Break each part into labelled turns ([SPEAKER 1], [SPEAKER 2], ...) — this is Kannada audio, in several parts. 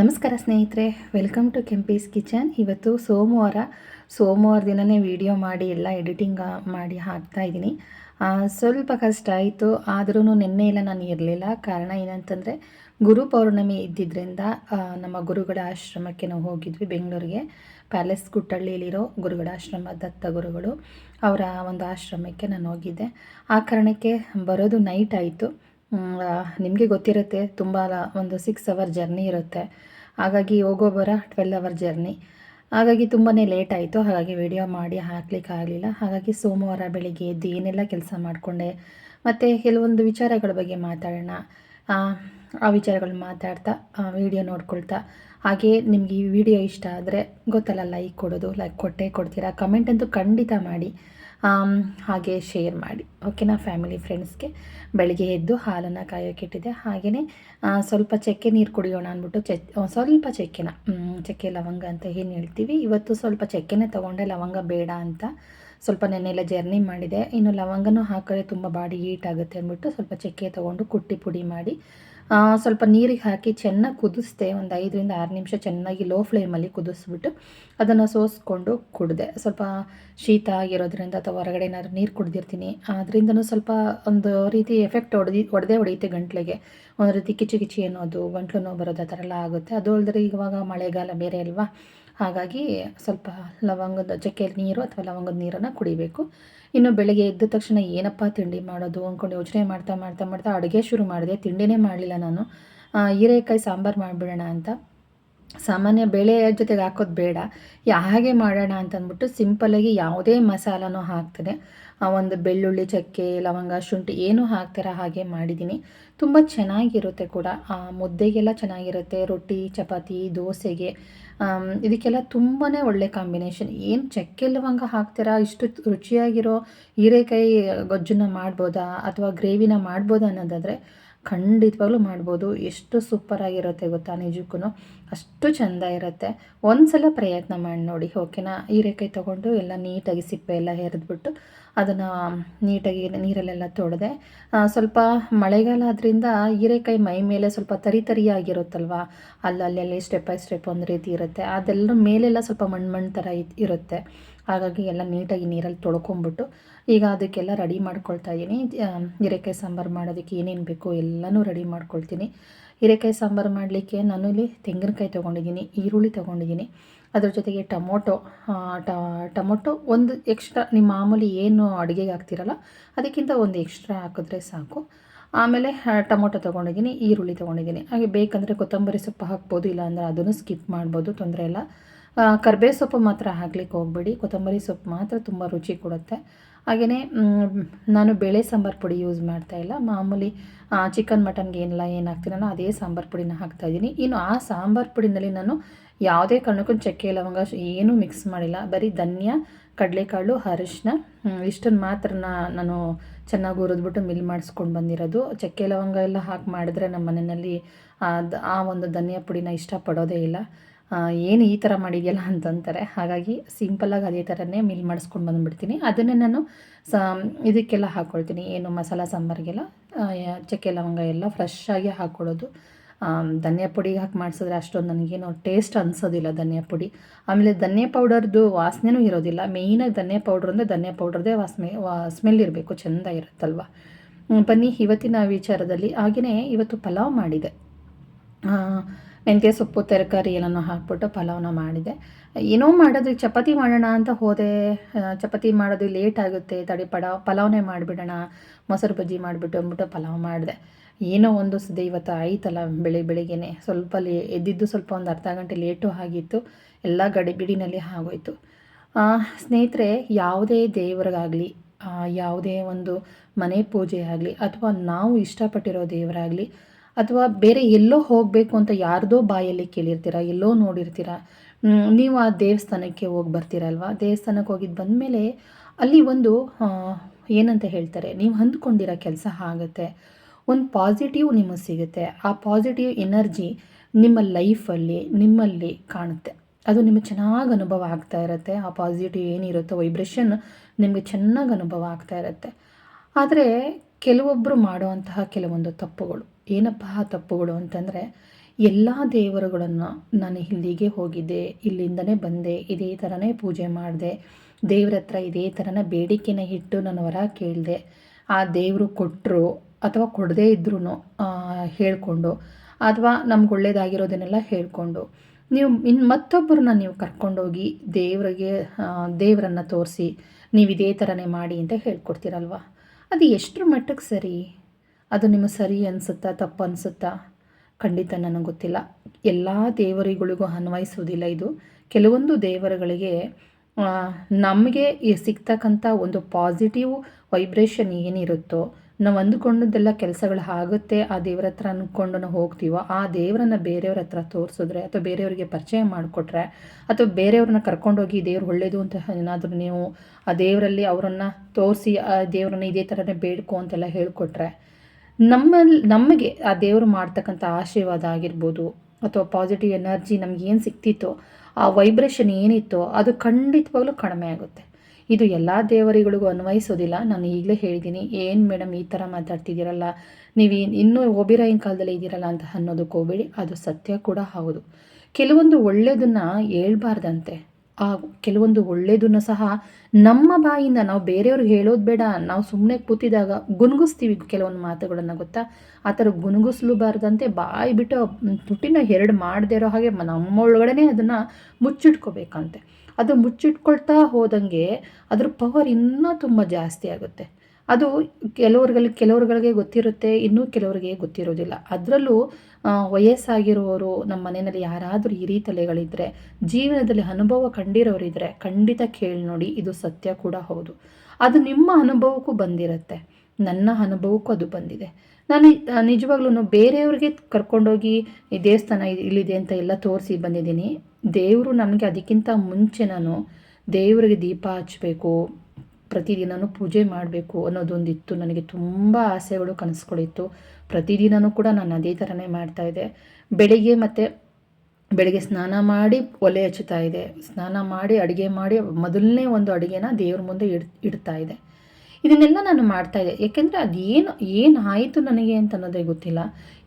[SPEAKER 1] ನಮಸ್ಕಾರ ಸ್ನೇಹಿತರೆ ವೆಲ್ಕಮ್ ಟು ಕೆಂಪೀಸ್ ಕಿಚನ್ ಇವತ್ತು ಸೋಮವಾರ ಸೋಮವಾರ ದಿನವೇ ವಿಡಿಯೋ ಮಾಡಿ, ಎಲ್ಲ ಎಡಿಟಿಂಗ್ ಮಾಡಿ ಹಾಕ್ತಾ ಇದ್ದೀನಿ. ಸ್ವಲ್ಪ ಕಷ್ಟ ಆಯಿತು ಆದ್ರೂ ನಿನ್ನೆ ಎಲ್ಲ ನಾನು ಇರಲಿಲ್ಲ. ಕಾರಣ ಏನಂತಂದರೆ, ಗುರು ಪೌರ್ಣಮಿ ಇದ್ದಿದ್ದರಿಂದ ನಮ್ಮ ಗುರುಗಳ ಆಶ್ರಮಕ್ಕೆ ನಾವು ಹೋಗಿದ್ವಿ ಬೆಂಗಳೂರಿಗೆ. ಪ್ಯಾಲೇಸ್ ಗುಟ್ಟಳ್ಳಿಯಲ್ಲಿರೋ ಗುರುಗಳ ಆಶ್ರಮ ದತ್ತ ಗುರುಗಳು ಅವರ ಒಂದು ಆಶ್ರಮಕ್ಕೆ ನಾನು ಹೋಗಿದ್ದೆ. ಆ ಕಾರಣಕ್ಕೆ ಬರೋದು ನೈಟ್ ಆಯಿತು. ನಿಮಗೆ ಗೊತ್ತಿರುತ್ತೆ, ತುಂಬ ಒಂದು ಸಿಕ್ಸ್ ಅವರ್ ಜರ್ನಿ ಇರುತ್ತೆ. ಹಾಗಾಗಿ ಹೋಗೋ ಬರ ಟ್ವೆಲ್ ಅವರ್ ಜರ್ನಿ ಹಾಗಾಗಿ ತುಂಬಾ ಲೇಟ್ ಆಯಿತು ಹಾಗಾಗಿ ವಿಡಿಯೋ ಮಾಡಿ ಹಾಕ್ಲಿಕ್ಕೆ ಆಗಲಿಲ್ಲ. ಹಾಗಾಗಿ ಸೋಮವಾರ ಬೆಳಿಗ್ಗೆ ಎದ್ದು ಏನೆಲ್ಲ ಕೆಲಸ ಮಾಡಿಕೊಂಡೆ. ಮತ್ತು ಕೆಲವೊಂದು ವಿಚಾರಗಳ ಬಗ್ಗೆ ಮಾತಾಡೋಣ. ಆ, ವಿಚಾರಗಳು ಮಾತಾಡ್ತಾ ವಿಡಿಯೋ ನೋಡ್ಕೊಳ್ತಾ. ಹಾಗೆ ನಿಮಗೆ ಈ ವಿಡಿಯೋ ಇಷ್ಟ ಆದರೆ ಗೊತ್ತಲ್ಲ ಲೈಕ್ ಕೊಡೋದು ಲೈಕ್ ಕೊಟ್ಟೇ ಕೊಡ್ತೀರಾ? ಕಮೆಂಟ್ ಅಂತೂ ಖಂಡಿತ ಮಾಡಿ. ಹಾಗೆ ಶೇರ್ ಮಾಡಿ. ಓಕೆನಾ ಫ್ಯಾಮಿಲಿ ಫ್ರೆಂಡ್ಸ್ಗೆ ಬೆಳಗ್ಗೆ ಎದ್ದು ಹಾಲನ್ನು ಕಾಯೋಕ್ಕಿಟ್ಟಿದ್ದೆ ಹಾಗೆಯೇ ಸ್ವಲ್ಪ ಚಕ್ಕೆ ನೀರು ಕುಡಿಯೋಣ ಅಂದ್ಬಿಟ್ಟು ಚೆ ಸ್ವಲ್ಪ ಚಕ್ಕೆನ ಚಕ್ಕೆ ಲವಂಗ ಅಂತ ಏನು ಹೇಳ್ತೀವಿ. ಇವತ್ತು ಸ್ವಲ್ಪ ಚಕ್ಕೆನೇ ತೊಗೊಂಡೆ. ಲವಂಗ ಬೇಡ ಅಂತ ಸ್ವಲ್ಪ ನೆನ್ನೆಲ್ಲ ಜರ್ನಿ ಮಾಡಿದೆ. ಇನ್ನು ಲವಂಗನೂ ಹಾಕಿದ್ರೆ ತುಂಬ ಬಾಡಿ ಹೀಟ್ ಆಗುತ್ತೆ ಅಂದ್ಬಿಟ್ಟು ಸ್ವಲ್ಪ ಚಕ್ಕೆ ತೊಗೊಂಡು ಕುಟ್ಟಿ ಪುಡಿ ಮಾಡಿ ಸ್ವಲ್ಪ ನೀರಿಗೆ ಹಾಕಿ ಚೆನ್ನಾಗಿ ಕುದಿಸ್ದೆ, ಒಂದು ಐದರಿಂದ ಆರು ನಿಮಿಷ ಚೆನ್ನಾಗಿ ಲೋ ಫ್ಲೇಮಲ್ಲಿ ಕುದಿಸ್ಬಿಟ್ಟು ಅದನ್ನು ಸೋಸ್ಕೊಂಡು ಕುಡಿದೆ. ಸ್ವಲ್ಪ ಶೀತ ಆಗಿರೋದ್ರಿಂದ ಅಥವಾ ಹೊರಗಡೆ ಏನಾದ್ರು ನೀರು ಕುಡ್ದಿರ್ತೀನಿ. ಅದರಿಂದನೂ ಸ್ವಲ್ಪ ಒಂದು ರೀತಿ ಎಫೆಕ್ಟ್ ಹೊಡೆದಿ, ಹೊಡೆದೇ ಹೊಡೆಯುತ್ತೆ ಗಂಟ್ಲಿಗೆ. ಒಂದು ರೀತಿ ಕಿಚಿ ಕಿಚಿ ಅನ್ನೋದು ಗಂಟ್ಲು ನೋವು ಬರೋದು ಆ ಥರ ಎಲ್ಲ ಆಗುತ್ತೆ. ಅದು ಅಲ್ಲದೆ ಇವಾಗ ಮಳೆಗಾಲ ಬೇರೆ ಅಲ್ವಾ? ಹಾಗಾಗಿ ಸ್ವಲ್ಪ ಲವಂಗದ ಚಕ್ಕೆ ನೀರು ಅಥವಾ ಲವಂಗದ ನೀರನ್ನು ಕುಡಿಬೇಕು. ಇನ್ನು ಬೆಳಗ್ಗೆ ಎದ್ದ ತಕ್ಷಣ ಏನಪ್ಪ ತಿಂಡಿ ಮಾಡೋದು ಅಂದ್ಕೊಂಡು ಯೋಚನೆ ಮಾಡ್ತಾ ಮಾಡ್ತಾ ಮಾಡ್ತಾ ಅಡುಗೆ ಶುರು ಮಾಡಿದೆ. ತಿಂಡಿನೇ ಮಾಡಲಿಲ್ಲ ನಾನು. ಹೀರೆಕಾಯಿ ಸಾಂಬಾರು ಮಾಡಿಬಿಡೋಣ ಅಂತ. ಸಾಮಾನ್ಯ ಬೇಳೆ ಜೊತೆಗೆ ಹಾಕೋದು ಬೇಡ. ಹಾಗೆ ಮಾಡೋಣ ಅಂತ ಅಂದ್ಬಿಟ್ಟು ಸಿಂಪಲ್ಲಾಗಿ ಯಾವುದೇ ಮಸಾಲನೂ ಹಾಕ್ತದೆ ಒಂದು ಬೆಳ್ಳುಳ್ಳಿ ಚಕ್ಕೆ, ಲವಂಗ, ಶುಂಠಿ ಏನೂ ಹಾಕ್ತಾರ ಹಾಗೆ ಮಾಡಿದ್ದೀನಿ. ತುಂಬ ಚೆನ್ನಾಗಿರುತ್ತೆ ಕೂಡ. ಮುದ್ದೆಗೆಲ್ಲ ಚೆನ್ನಾಗಿರುತ್ತೆ, ರೊಟ್ಟಿ, ಚಪಾತಿ, ದೋಸೆಗೆ. ಇದಕ್ಕೆಲ್ಲ ತುಂಬಾ ಒಳ್ಳೆ ಕಾಂಬಿನೇಷನ್. ಏನು ಚಕ್ಕೆ ಲವಂಗ ಹಾಕ್ತೀರಾ? ಇಷ್ಟು ರುಚಿಯಾಗಿರೋ ಹೀರೆಕಾಯಿ ಗೊಜ್ಜನ್ನ ಮಾಡ್ಬೋದಾ? ಅಥವಾ ಗ್ರೇವಿನ ಮಾಡ್ಬೋದಾ ಅನ್ನೋದಾದರೆ ಖಂಡಿತವಾಗ್ಲೂ ಮಾಡ್ಬೋದು. ಎಷ್ಟು ಸೂಪರಾಗಿರುತ್ತೆ ಗೊತ್ತಾ ನಿಜಕ್ಕೂ ಅಷ್ಟು ಚೆಂದ ಇರುತ್ತೆ. ಒಂದ್ಸಲ ಪ್ರಯತ್ನ ಮಾಡಿ ನೋಡಿ, ಓಕೆನಾ? ಹೀರೆಕಾಯಿ ತೊಗೊಂಡು ಎಲ್ಲ ನೀಟಾಗಿ ಸಿಪ್ಪೆ ಎಲ್ಲ ಹೆರೆದ್ಬಿಟ್ಟು ಅದನ್ನು ನೀಟಾಗಿ ನೀರಲ್ಲೆಲ್ಲ ತೊಳೆದೆ. ಸ್ವಲ್ಪ ಮಳೆಗಾಲ ಆದ್ದರಿಂದ ಹೀರೆಕಾಯಿ ಮೈ ಮೇಲೆ ಸ್ವಲ್ಪ ತರಿ ತರಿಯಾಗಿರುತ್ತಲ್ವ? ಅಲ್ಲಲ್ಲಿ ಸ್ಟೆಪ್ ಬೈ ಸ್ಟೆಪ್ ಒಂದು ರೀತಿ ಇರುತ್ತೆ. ಅದೆಲ್ಲ ಮೇಲೆಲ್ಲ ಸ್ವಲ್ಪ ಮಣ್ಣು ಮಣ್ಣು ಥರ ಇರುತ್ತೆ. ಹಾಗಾಗಿ ಎಲ್ಲ ನೀಟಾಗಿ ನೀರಲ್ಲಿ ತೊಳ್ಕೊಂಬಿಟ್ಟು ಈಗ ಅದಕ್ಕೆಲ್ಲ ರೆಡಿ ಮಾಡ್ಕೊಳ್ತಾ ಇದ್ದೀನಿ ಹೀರೆಕಾಯಿ ಸಾಂಬಾರು ಮಾಡೋದಕ್ಕೆ ಏನೇನು ಬೇಕು ಎಲ್ಲನೂ ರೆಡಿ ಮಾಡ್ಕೊಳ್ತೀನಿ. ಹೀರೆಕಾಯಿ ಸಾಂಬಾರು ಮಾಡಲಿಕ್ಕೆ ನಾನು ಇಲ್ಲಿ ತೆಂಗಿನಕಾಯಿ ತೊಗೊಂಡಿದ್ದೀನಿ, ಈರುಳ್ಳಿ ತೊಗೊಂಡಿದ್ದೀನಿ. ಅದ್ರ ಜೊತೆಗೆ ಟೊಮೊಟೊ ಟೊಮೊಟೊ ಒಂದು ಎಕ್ಸ್ಟ್ರಾ ನಿಮ್ಮ ಮಾಮೂಲಿ ಏನು ಅಡುಗೆಗೆ ಹಾಕ್ತಿರಲ್ಲ, ಅದಕ್ಕಿಂತ ಒಂದು ಎಕ್ಸ್ಟ್ರಾ ಹಾಕಿದ್ರೆ ಸಾಕು. ಆಮೇಲೆ ಟೊಮೊಟೊ ತೊಗೊಂಡಿದ್ದೀನಿ, ಈರುಳ್ಳಿ ತೊಗೊಂಡಿದ್ದೀನಿ. ಹಾಗೆ ಬೇಕಂದರೆ ಕೊತ್ತಂಬರಿ ಸೊಪ್ಪು ಹಾಕ್ಬೋದು, ಇಲ್ಲಾಂದರೆ ಅದನ್ನು ಸ್ಕಿಪ್ ಮಾಡ್ಬೋದು, ತೊಂದರೆ ಇಲ್ಲ. ಕರ್ಬೇವು ಸೊಪ್ಪು ಮಾತ್ರ ಹಾಕ್ಲಿಕ್ಕೆ ಹೋಗ್ಬೇಡಿ. ಕೊತ್ತಂಬರಿ ಸೊಪ್ಪು ಮಾತ್ರ ತುಂಬ ರುಚಿ ಕೊಡುತ್ತೆ. ಹಾಗೆಯೇ ನಾನು ಬೇಳೆ ಸಾಂಬಾರು ಪುಡಿ ಯೂಸ್ ಮಾಡ್ತಾ ಇಲ್ಲ. ಮಾಮೂಲಿ ಚಿಕನ್ ಮಟನ್ಗೆ ಏನಿಲ್ಲ ಏನು ಹಾಕ್ತೀನೋ ಅದೇ ಸಾಂಬಾರು ಪುಡಿನ ಹಾಕ್ತಾ ಇದ್ದೀನಿ. ಇನ್ನು ಆ ಸಾಂಬಾರು ಪುಡಿನಲ್ಲಿ ನಾನು ಯಾವುದೇ ಕಾರಣಕ್ಕೂ ಚಕ್ಕೆ ಲವಂಗ ಏನೂ ಮಿಕ್ಸ್ ಮಾಡಿಲ್ಲ. ಬರೀ ಧನ್ಯ, ಕಡಲೆಕಾಳು ಅರಿಶಿನ ಇಷ್ಟನ್ನು ಮಾತ್ರ ನಾನು ಚೆನ್ನಾಗಿ ಹುರಿದ್ಬಿಟ್ಟು ಮಿಲ್ ಮಾಡಿಸ್ಕೊಂಡು ಬಂದಿರೋದು. ಚಕ್ಕೆ ಲವಂಗ ಎಲ್ಲ ಹಾಕಿ ಮಾಡಿದ್ರೆ ನಮ್ಮ ಮನೆಯಲ್ಲಿ ಆ- ಆ ಒಂದು ಧನಿಯಾ ಪುಡಿನ ಇಷ್ಟಪಡೋದೇ ಇಲ್ಲ. ಏನು ಈ ಥರ ಮಾಡಿದೆಯಲ್ಲ ಅಂತಂತಾರೆ ಹಾಗಾಗಿ ಸಿಂಪಲ್ಲಾಗಿ ಅದೇ ಥರನೇ ಮಿಲ್ ಮಾಡಿಸ್ಕೊಂಡು ಬಂದುಬಿಡ್ತೀನಿ. ಅದನ್ನೇ ನಾನು ಸ, ಇದಕ್ಕೆಲ್ಲ ಹಾಕ್ಕೊಳ್ತೀನಿ ಏನು ಮಸಾಲ ಸಾಂಬಾರಿಗೆಲ್ಲ ಚಕ್ಕೆ ಲವಂಗ ಎಲ್ಲ ಫ್ರೆಶ್ ಆಗಿ ಹಾಕ್ಕೊಳ್ಳೋದು ಧನಿಯಾ ಪುಡಿ ಹಾಕಿ ಮಾಡಿಸಿದ್ರೆ ಅಷ್ಟೊಂದು ನನಗೇನು ಟೇಸ್ಟ್ ಅನಿಸೋದಿಲ್ಲ ಧನಿಯಾ ಪುಡಿ. ಆಮೇಲೆ ಧನಿಯಾ ಪೌಡರ್ದು ವಾಸನೆನೂ ಇರೋದಿಲ್ಲ. ಮೇಯ್ನಾಗಿ ಧನಿಯಾ ಪೌಡ್ರ್ ಅಂದರೆ ಧನಿಯಾ ಪೌಡ್ರದೇ ವಾಸನೆ, ವಾ ಸ್ಮೆಲ್ ಇರಬೇಕು, ಚೆಂದ ಇರುತ್ತಲ್ವ? ಬನ್ನಿ ಇವತ್ತಿನ ವಿಚಾರದಲ್ಲಿ. ಹಾಗೆಯೇ ಇವತ್ತು ಪಲಾವ್ ಮಾಡಿದೆ. ಮೆಂತ್ಯ ಸೊಪ್ಪು, ತರಕಾರಿ ಎಲ್ಲನೂ ಹಾಕ್ಬಿಟ್ಟು ಪಲಾವ್ನ ಮಾಡಿದೆ. ಏನೋ ಮಾಡೋದು, ಚಪಾತಿ ಮಾಡೋಣ ಅಂತ ಹೋದೆ. ಚಪಾತಿ ಮಾಡೋದು ಲೇಟ್ ಆಗುತ್ತೆ, ತಡಿ ಪಡಾವ್ ಪಲಾವ್ನೇ ಮಾಡಿಬಿಡೋಣ, ಮೊಸರು ಬಜ್ಜಿ ಮಾಡಿಬಿಟ್ಟು ಅಂದ್ಬಿಟ್ಟು ಪಲಾವ್ ಮಾಡಿದೆ. ಏನೋ ಒಂದು ಸದ್ಯ ಇವತ್ತು ಆಯ್ತಲ್ಲ ಬೆಳಿ ಬೆಳಿಗ್ಗೆನೆ. ಸ್ವಲ್ಪ ಲೇ, ಎದ್ದಿದ್ದು ಸ್ವಲ್ಪ ಒಂದು ಅರ್ಧ ಗಂಟೆ ಲೇಟು ಆಗಿತ್ತು. ಎಲ್ಲ ಗಡಿಬಿಡಿನಲ್ಲಿ ಆಗೋಯ್ತು. ಸ್ನೇಹಿತರೆ, ಯಾವುದೇ ದೇವರಿಗಾಗಲಿ ಯಾವುದೇ ಒಂದು ಮನೆ ಪೂಜೆ ಆಗಲಿ, ಅಥವಾ ನಾವು ಇಷ್ಟಪಟ್ಟಿರೋ ದೇವರಾಗಲಿ, ಅಥವಾ ಬೇರೆ ಎಲ್ಲೋ ಹೋಗಬೇಕು ಅಂತ ಯಾರ್ದೋ ಬಾಯಲ್ಲಿ ಕೇಳಿರ್ತೀರ, ಎಲ್ಲೋ ನೋಡಿರ್ತೀರ ನೀವು ಆ ದೇವಸ್ಥಾನಕ್ಕೆ ಹೋಗಿ ಬರ್ತೀರಲ್ವ ದೇವಸ್ಥಾನಕ್ಕೆ ಹೋಗಿದ್ದು ಬಂದಮೇಲೆ ಅಲ್ಲಿ ಒಂದು ಏನಂತ ಹೇಳ್ತಾರೆ, ನೀವು ಅಂದ್ಕೊಂಡಿರೋ ಕೆಲಸ ಆಗುತ್ತೆ. ಒಂದು ಪಾಸಿಟಿವ್ ನಿಮಗೆ ಸಿಗುತ್ತೆ. ಆ ಪಾಸಿಟಿವ್ ಎನರ್ಜಿ ನಿಮ್ಮ ಲೈಫಲ್ಲಿ ನಿಮ್ಮಲ್ಲಿ ಕಾಣುತ್ತೆ. ಅದು ನಿಮಗೆ ಚೆನ್ನಾಗಿ ಅನುಭವ ಆಗ್ತಾ ಇರುತ್ತೆ. ಆ ಪಾಸಿಟಿವ್ ಏನಿರುತ್ತೋ ವೈಬ್ರೇಷನ್ ನಿಮಗೆ ಚೆನ್ನಾಗಿ ಅನುಭವ ಆಗ್ತಾ ಇರುತ್ತೆ. ಆದರೆ ಕೆಲವೊಬ್ಬರು ಮಾಡುವಂತಹ ಕೆಲವೊಂದು ತಪ್ಪುಗಳು. ಏನಪ್ಪ ಆ ತಪ್ಪುಗಳು ಅಂತಂದರೆ, ಎಲ್ಲ ದೇವರುಗಳನ್ನು ನಾನು ಇಲ್ಲಿಗೆ ಹೋಗಿದ್ದೆ, ಇಲ್ಲಿಂದನೇ ಬಂದೆ, ಇದೇ ಥರನೇ ಪೂಜೆ ಮಾಡಿದೆ ದೇವ್ರ ಹತ್ರ ಇದೇ ಥರನ ಬೇಡಿಕೆನ ಇಟ್ಟು ನಾನು ವರ ಕೇಳಿದೆ, ಆ ದೇವರು ಕೊಟ್ಟರು ಅಥವಾ ಕೊಡದೇ ಇದ್ರೂ ಹೇಳಿಕೊಂಡು ಅಥವಾ ನಮ್ಗೆ ಒಳ್ಳೇದಾಗಿರೋದನ್ನೆಲ್ಲ ಹೇಳಿಕೊಂಡು. ನೀವು ಇನ್ನು ಮತ್ತೊಬ್ಬರನ್ನ ನೀವು ಕರ್ಕೊಂಡೋಗಿ ದೇವರಿಗೆ ದೇವರನ್ನು ತೋರಿಸಿ ನೀವು ಇದೇ ಥರನೇ ಮಾಡಿ ಅಂತ ಹೇಳ್ಕೊಡ್ತೀರಲ್ವ? ಅದು ಎಷ್ಟರ ಮಟ್ಟಕ್ಕೆ ಸರಿ? ಅದು ನಿಮಗೆ ಸರಿ ಅನಿಸುತ್ತಾ, ತಪ್ಪು ಅನಿಸುತ್ತಾ? ಖಂಡಿತ ನನಗೆ ಗೊತ್ತಿಲ್ಲ. ಎಲ್ಲ ದೇವರುಗಳಿಗೂ ಅನ್ವಯಿಸೋದಿಲ್ಲ ಇದು. ಕೆಲವೊಂದು ದೇವರುಗಳಿಗೆ ನಮಗೆ ಸಿಗ್ತಕ್ಕಂಥ ಒಂದು ಪಾಸಿಟಿವ್ ವೈಬ್ರೇಷನ್ ಏನಿರುತ್ತೋ ನಾವು ಅಂದುಕೊಂಡದ್ದೆಲ್ಲ ಕೆಲಸಗಳು ಆಗುತ್ತೆ, ಆ ದೇವ್ರ ಹತ್ರ ಅಂದ್ಕೊಂಡು ನಾವು ಹೋಗ್ತೀವೋ, ಆ ದೇವರನ್ನ ಬೇರೆಯವ್ರ ಹತ್ರ ತೋರಿಸಿದ್ರೆ ಅಥವಾ ಬೇರೆಯವ್ರಿಗೆ ಪರಿಚಯ ಮಾಡಿಕೊಟ್ರೆ ಅಥವಾ ಬೇರೆಯವ್ರನ್ನ ಕರ್ಕೊಂಡೋಗಿ ದೇವ್ರು ಒಳ್ಳೇದು ಅಂತ ಏನಾದರೂ ನೀವು ಆ ದೇವರಲ್ಲಿ ಅವರನ್ನು ತೋರಿಸಿ, ಆ ದೇವರನ್ನ ಇದೇ ಥರನೇ ಬೇಡ್ಕೊ ಅಂತೆಲ್ಲ ಹೇಳಿಕೊಟ್ರೆ ನಮ್ಮಲ್ಲಿ ನಮಗೆ ಆ ದೇವರು ಮಾಡ್ತಕ್ಕಂಥ ಆಶೀರ್ವಾದ ಆಗಿರ್ಬೋದು ಅಥವಾ ಪಾಸಿಟಿವ್ ಎನರ್ಜಿ ನಮ್ಗೆ ಏನು ಸಿಕ್ತಿತ್ತೋ, ಆ ವೈಬ್ರೇಷನ್ ಏನಿತ್ತೋ ಅದು ಖಂಡಿತವಾಗ್ಲೂ ಕಡಿಮೆ ಆಗುತ್ತೆ. ಇದು ಎಲ್ಲ ದೇವರಿಗಳಿಗೂ ಅನ್ವಯಿಸೋದಿಲ್ಲ. ನಾನು ಈಗಲೇ ಹೇಳಿದ್ದೀನಿ ಏನು ಮೇಡಮ್ ಈ ಥರ ಮಾತಾಡ್ತಿದ್ದೀರಲ್ಲ? ನೀವು ಇನ್ನೂ ಓಬಿರಾಯಿನ ಕಾಲದಲ್ಲಿ ಇದ್ದೀರಲ್ಲ ಅಂತ ಅನ್ನೋದಕ್ಕೆ ಹೋಗಬೇಡಿ. ಅದು ಸತ್ಯ ಕೂಡ ಹೌದು. ಕೆಲವೊಂದು ಒಳ್ಳೆಯದನ್ನು ಹೇಳ್ಬಾರ್ದಂತೆ. ಆ ಕೆಲವೊಂದು ಒಳ್ಳೆಯದನ್ನು ಸಹ ನಮ್ಮ ಬಾಯಿಂದ ನಾವು ಬೇರೆಯವ್ರಿಗೆ ಹೇಳೋದು ಬೇಡ. ನಾವು ಸುಮ್ಮನೆ ಕೂತಿದಾಗ ಗುನುಗಿಸ್ತೀವಿ ಕೆಲವೊಂದು ಮಾತುಗಳನ್ನು, ಗೊತ್ತಾ? ಆ ಥರ ಗುನುಗಿಸ್ಲೂಬಾರ್ದಂತೆ ಬಾಯಿ ಬಿಟ್ಟು ತುಟಿನ ಎರಡು ಮಾಡದೇ ಇರೋ ಹಾಗೆ ಒಳಗಡೆನೇ ಅದನ್ನು ಮುಚ್ಚಿಟ್ಕೋಬೇಕಂತೆ. ಅದು ಮುಚ್ಚಿಟ್ಕೊಳ್ತಾ ಹೋದಂಗೆ ಅದ್ರ ಪವರ್ ಇನ್ನೂ ತುಂಬ ಜಾಸ್ತಿ ಆಗುತ್ತೆ. ಅದು ಕೆಲವ್ರಿಗೆ ಕೆಲವ್ರುಗಳಿಗೆ ಗೊತ್ತಿರುತ್ತೆ, ಇನ್ನೂ ಕೆಲವರಿಗೆ ಗೊತ್ತಿರೋದಿಲ್ಲ. ಅದರಲ್ಲೂ ವಯಸ್ಸಾಗಿರುವವರು ನಮ್ಮ ಮನೆಯಲ್ಲಿ ಯಾರಾದರೂ ಹಿರಿ ತಲೆಗಳಿದ್ದರೆ ಜೀವನದಲ್ಲಿ ಅನುಭವ ಕಂಡಿರೋರಿದ್ದರೆ ಖಂಡಿತ ಕೇಳಿ ನೋಡಿ, ಇದು ಸತ್ಯ ಕೂಡ ಹೌದು. ಅದು ನಿಮ್ಮ ಅನುಭವಕ್ಕೂ ಬಂದಿರುತ್ತೆ. ನನ್ನ ಅನುಭವಕ್ಕೂ ಅದು ಬಂದಿದೆ. ನಾನು ನಿಜವಾಗ್ಲೂ ಬೇರೆಯವ್ರಿಗೆ ಕರ್ಕೊಂಡೋಗಿ ಈ ದೇವಸ್ಥಾನ ಇಲ್ಲಿದೆ ಅಂತ ಎಲ್ಲ ತೋರಿಸಿ ಬಂದಿದ್ದೀನಿ. ದೇವರು ನಮಗೆ ಅದಕ್ಕಿಂತ ಮುಂಚೆ ನಾನು ದೇವರಿಗೆ ದೀಪ ಹಚ್ಚಬೇಕು ಪ್ರತಿದಿನವೂ ಪೂಜೆ ಮಾಡಬೇಕು ಅನ್ನೋದೊಂದಿತ್ತು. ನನಗೆ ತುಂಬ ಆಸೆಗಳು ಕನಸುಗಳಿತ್ತು. ಪ್ರತಿದಿನವೂ ಕೂಡ ನಾನು ಅದೇ ಥರನೇ ಮಾಡ್ತಾಯಿದ್ದೆ ಬೆಳಿಗ್ಗೆ ಮತ್ತು ಬೆಳಿಗ್ಗೆ ಸ್ನಾನ ಮಾಡಿ ಒಲೆ ಹಚ್ಚುತ್ತಾ ಇದೆ ಸ್ನಾನ ಮಾಡಿ ಅಡುಗೆ ಮಾಡಿ ಮೊದಲನೇ ಒಂದು ಅಡುಗೆನ ದೇವ್ರ ಮುಂದೆ ಇಡ್ ಇಡ್ತಾ ಇದೆ ಇದನ್ನೆಲ್ಲ ನಾನು ಮಾಡ್ತಾಯಿದ್ದೆ ಯಾಕೆಂದರೆ ಅದೇನು, ಏನಾಯಿತು ನನಗೆ ಅಂತ ಅನ್ನೋದೇ ಗೊತ್ತಿಲ್ಲ.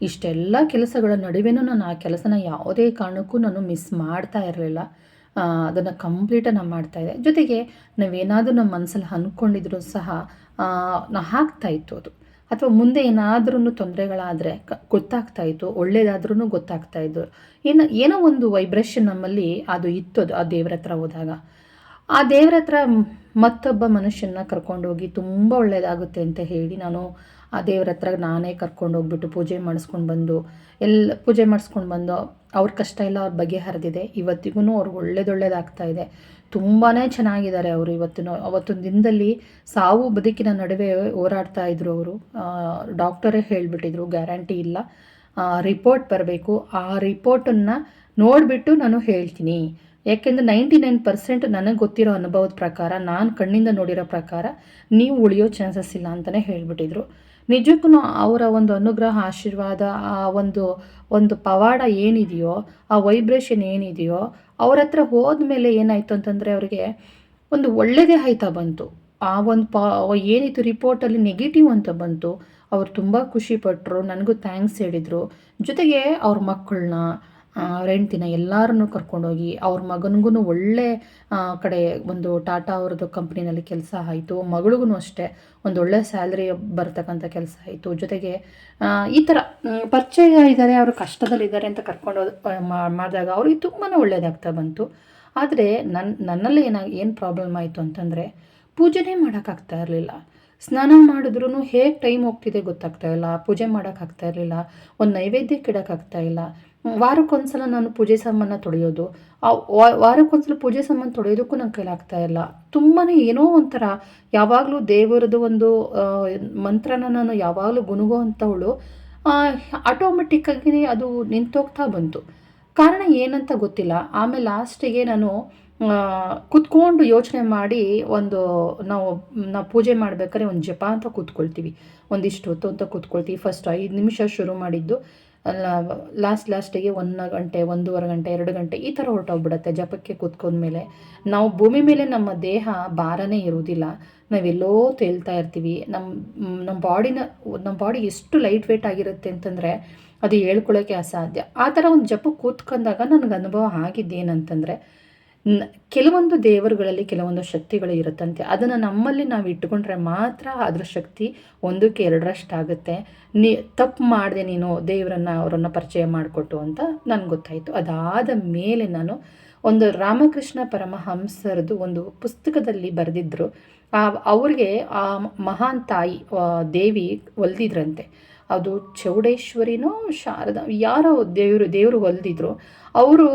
[SPEAKER 1] ಇಷ್ಟೆಲ್ಲ ಕೆಲಸಗಳ ನಡುವೆನೂ ನಾನು ಆ ಕೆಲಸನ ಯಾವುದೇ ಕಾರಣಕ್ಕೂ ನಾನು ಮಿಸ್ ಮಾಡ್ತಾ ಇರಲಿಲ್ಲ. ಅದನ್ನು ಕಂಪ್ಲೀಟಾಗಿ ನಾನು ಮಾಡ್ತಾಯಿದ್ದೆ ಜೊತೆಗೆ ನಾವೇನಾದರೂ ನಮ್ಮ ಮನಸ್ಸಲ್ಲಿ ಅಂದ್ಕೊಂಡಿದ್ರು ಸಹ ನಾ ಇತ್ತು ಅದು. ಅಥವಾ ಮುಂದೆ ಏನಾದ್ರೂ ತೊಂದರೆಗಳಾದರೆ ಗೊತ್ತಾಗ್ತಾ ಇತ್ತು ಒಳ್ಳೇದಾದ್ರೂ ಗೊತ್ತಾಗ್ತಾ ಇದ್ದು ಏನೋ ಏನೋ ಒಂದು ವೈಬ್ರೇಷನ್ ನಮ್ಮಲ್ಲಿ ಅದು ಇತ್ತು ಅದು, ಆ ದೇವ್ರ ಹತ್ರ ಹೋದಾಗ. ಆ ದೇವ್ರ ಹತ್ರ ಮತ್ತೊಬ್ಬ ಮನುಷ್ಯನ ಕರ್ಕೊಂಡೋಗಿ ತುಂಬ ಒಳ್ಳೆಯದಾಗುತ್ತೆ ಅಂತ ಹೇಳಿ ನಾನು ಆ ದೇವ್ರ ಹತ್ರ ನಾನೇ ಕರ್ಕೊಂಡು ಹೋಗ್ಬಿಟ್ಟು ಪೂಜೆ ಮಾಡಿಸ್ಕೊಂಡು ಬಂದು ಎಲ್ಲ ಪೂಜೆ ಮಾಡಿಸ್ಕೊಂಡು ಬಂದು ಅವ್ರ ಕಷ್ಟ ಎಲ್ಲ ಅವ್ರ ಬಗೆಹರಿದಿದೆ ಇವತ್ತಿಗೂ ಅವ್ರಿಗೆ ಒಳ್ಳೇದೊಳ್ಳೇದಾಗ್ತಾ ಇದೆ. ತುಂಬಾ ಚೆನ್ನಾಗಿದ್ದಾರೆ ಅವರು ಇವತ್ತಿನ ಅವತ್ತೊಂದು ದಿನದಲ್ಲಿ ಸಾವು ಬದುಕಿನ ನಡುವೆ ಹೋರಾಡ್ತಾ ಇದ್ರು ಅವರು. ಡಾಕ್ಟರೇ ಹೇಳಿಬಿಟ್ಟಿದ್ರು, ಗ್ಯಾರಂಟಿ ಇಲ್ಲ. ರಿಪೋರ್ಟ್ ಬರಬೇಕು. ಆ ರಿಪೋರ್ಟನ್ನು ನೋಡಿಬಿಟ್ಟು ನಾನು ಹೇಳ್ತೀನಿ. ಯಾಕೆಂದರೆ ನೈಂಟಿ ನೈನ್ ಪರ್ಸೆಂಟ್ ನನಗೆ ಗೊತ್ತಿರೋ ಅನುಭವದ ಪ್ರಕಾರ, ನಾನು ಕಣ್ಣಿಂದ ನೋಡಿರೋ ಪ್ರಕಾರ ನೀವು ಉಳಿಯೋ ಚಾನ್ಸಸ್ ಇಲ್ಲ ಅಂತಲೇ ಹೇಳಿಬಿಟ್ಟಿದ್ರು. ನಿಜಕ್ಕೂ ಅವರ ಒಂದು ಅನುಗ್ರಹ, ಆಶೀರ್ವಾದ, ಆ ಒಂದು ಒಂದು ಪವಾಡ ಏನಿದೆಯೋ, ಆ ವೈಬ್ರೇಷನ್ ಏನಿದೆಯೋ, ಅವ್ರ ಹತ್ರ ಹೋದ್ಮೇಲೆ ಏನಾಯಿತು ಅಂತಂದರೆ ಅವರಿಗೆ ಒಂದು ಒಳ್ಳೆಯದೇ ಆಯ್ತಾ ಬಂತು. ಆ ಒಂದು ಪ, ಏನಿತ್ತು ರಿಪೋರ್ಟಲ್ಲಿ ನೆಗೆಟಿವ್ ಅಂತ ಬಂತು. ಅವ್ರು ತುಂಬ ಖುಷಿಪಟ್ಟರು ನನಗೂ ಥ್ಯಾಂಕ್ಸ್ ಹೇಳಿದರು. ಜೊತೆಗೆ ಅವ್ರ ಮಕ್ಕಳನ್ನ ಅವ್ರ ಹೆಂಡ್ತಿನ ಎಲ್ಲರನ್ನೂ ಕರ್ಕೊಂಡೋಗಿ ಅವ್ರ ಮಗನಿಗೂ ಒಳ್ಳೆ ಕಡೆ ಒಂದು ಟಾಟಾ ಅವ್ರದ್ದು ಕಂಪ್ನಿನಲ್ಲಿ ಕೆಲಸ ಆಯಿತು ಮಗಳಿಗೂ ಅಷ್ಟೇ ಒಂದು ಒಳ್ಳೆ ಸ್ಯಾಲ್ರಿ ಬರ್ತಕ್ಕಂಥ ಕೆಲಸ ಆಯಿತು. ಜೊತೆಗೆ ಈ ಥರ ಪರಿಚಯ ಇದ್ದಾರೆ ಅವರು ಕಷ್ಟದಲ್ಲಿದ್ದಾರೆ ಅಂತ ಕರ್ಕೊಂಡು ಮಾಡಿದಾಗ ಅವ್ರಿಗೆ ತುಂಬಾ ಒಳ್ಳೆಯದಾಗ್ತಾ ಬಂತು. ಆದರೆ ನನ್ನ ನನ್ನಲ್ಲಿ ಏನಾಗ ಏನು ಪ್ರಾಬ್ಲಮ್ ಆಯಿತು ಅಂತಂದರೆ ಪೂಜೆನೇ ಮಾಡೋಕ್ಕಾಗ್ತಾ ಇರಲಿಲ್ಲ. ಸ್ನಾನ ಮಾಡಿದ್ರೂ ಹೇಗೆ ಟೈಮ್ ಹೋಗ್ತಿದೆ ಗೊತ್ತಾಗ್ತಾ ಇಲ್ಲ, ಪೂಜೆ ಮಾಡೋಕ್ಕಾಗ್ತಾ ಇರಲಿಲ್ಲ, ಒಂದು ನೈವೇದ್ಯಕ್ಕೆ ಇಡೋಕ್ಕಾಗ್ತಾ ಇಲ್ಲ ವಾರಕ್ಕೊಂದ್ಸಲ ನಾನು ಪೂಜೆ ಸಾಮಾನ ತೊಳೆಯೋದು. ಆ ವಾರಕ್ಕೊಂದ್ಸಲ ಪೂಜೆ ಸಾಮಾನು ತೊಳೆಯೋದಕ್ಕೂ ನಂಗೆ ಕೈಲಾಗ್ತಾ ಇಲ್ಲ. ತುಂಬಾ ಏನೋ ಒಂಥರ ಯಾವಾಗಲೂ ದೇವರದು ಒಂದು ಮಂತ್ರನ ನಾನು ಯಾವಾಗಲೂ ಗುನುಗೋ ಅಂಥವಳು ಆಟೋಮೆಟಿಕ್ಕಾಗಿ ಅದು ನಿಂತೋಗ್ತಾ ಬಂತು. ಕಾರಣ ಏನಂತ ಗೊತ್ತಿಲ್ಲ. ಆಮೇಲೆ ಲಾಸ್ಟಿಗೆ ನಾನು ಕುತ್ಕೊಂಡು ಯೋಚನೆ ಮಾಡಿ ಒಂದು, ನಾವು ನಾವು ಪೂಜೆ ಮಾಡಬೇಕಾದ್ರೆ ಒಂದು ಜಪ ಅಂತ ಕೂತ್ಕೊಳ್ತೀವಿ. ಒಂದಿಷ್ಟು ಹೊತ್ತು ಅಂತ ಕೂತ್ಕೊಳ್ತೀವಿ. ಫಸ್ಟ್ ಐದು ನಿಮಿಷ ಶುರು ಮಾಡಿದ್ದು. ಲಾಸ್ಟ್ ಲಾಸ್ಟಿಗೆ ಒಂದು ಗಂಟೆ, ಒಂದೂವರೆ ಗಂಟೆ, ಎರಡು ಗಂಟೆ ಈ ಥರ ಹೊರಟೋಗ್ಬಿಡುತ್ತೆ ಜಪಕ್ಕೆ ಕೂತ್ಕೊಂಡ ಮೇಲೆ ನಾವು ಭೂಮಿ ಮೇಲೆ ನಮ್ಮ ದೇಹ ಭಾರನೇ ಇರುವುದಿಲ್ಲ. ನಾವೆಲ್ಲೋ ತೇಲ್ತಾ ಇರ್ತೀವಿ. ನಮ್ಮ ನಮ್ಮ ಬಾಡಿನ ನಮ್ಮ ಬಾಡಿ ಎಷ್ಟು ಲೈಟ್ ವೇಟ್ ಆಗಿರುತ್ತೆ ಅಂತಂದರೆ ಅದು ಹೇಳ್ಕೊಳ್ಳೋಕ್ಕೆ ಅಸಾಧ್ಯ. ಆ ಥರ ಒಂದು ಜಪ ಕೂತ್ಕೊಂಡಾಗ ನನಗೆ ಅನುಭವ ಆಗಿದ್ದೇನಂತಂದರೆ ಕೆಲವೊಂದು ದೇವರುಗಳಲ್ಲಿ ಕೆಲವೊಂದು ಶಕ್ತಿಗಳು ಇರುತ್ತಂತೆ. ಅದನ್ನು ನಮ್ಮಲ್ಲಿ ನಾವು ಇಟ್ಟುಕೊಂಡ್ರೆ ಮಾತ್ರ ಅದರ ಶಕ್ತಿ ಒಂದಕ್ಕೆ ಎರಡರಷ್ಟಾಗುತ್ತೆ. ನೀ, ತಪ್ಪು ಮಾಡಿದೆ ನೀನು ದೇವರನ್ನು ಅವರನ್ನು ಪರಿಚಯ ಮಾಡಿಕೊಟ್ಟು ಅಂತ ನನಗೆ ಗೊತ್ತಾಯಿತು. ಅದಾದ ಮೇಲೆ ನಾನು ಒಂದು ರಾಮಕೃಷ್ಣ ಪರಮಹಂಸರದು ಒಂದು ಪುಸ್ತಕದಲ್ಲಿ ಬರೆದಿದ್ದರು ಅವ್ರಿಗೆ ಆ ಮಹಾನ್ ತಾಯಿ ದೇವಿ ಒಲ್ದಿದ್ರಂತೆ. ಅದು ಚೌಡೇಶ್ವರಿನೋ ಶಾರದಾ, ಯಾರೋ ದೇವರು ದೇವರು ಒಲ್ದಿದ್ರು. ಅವರು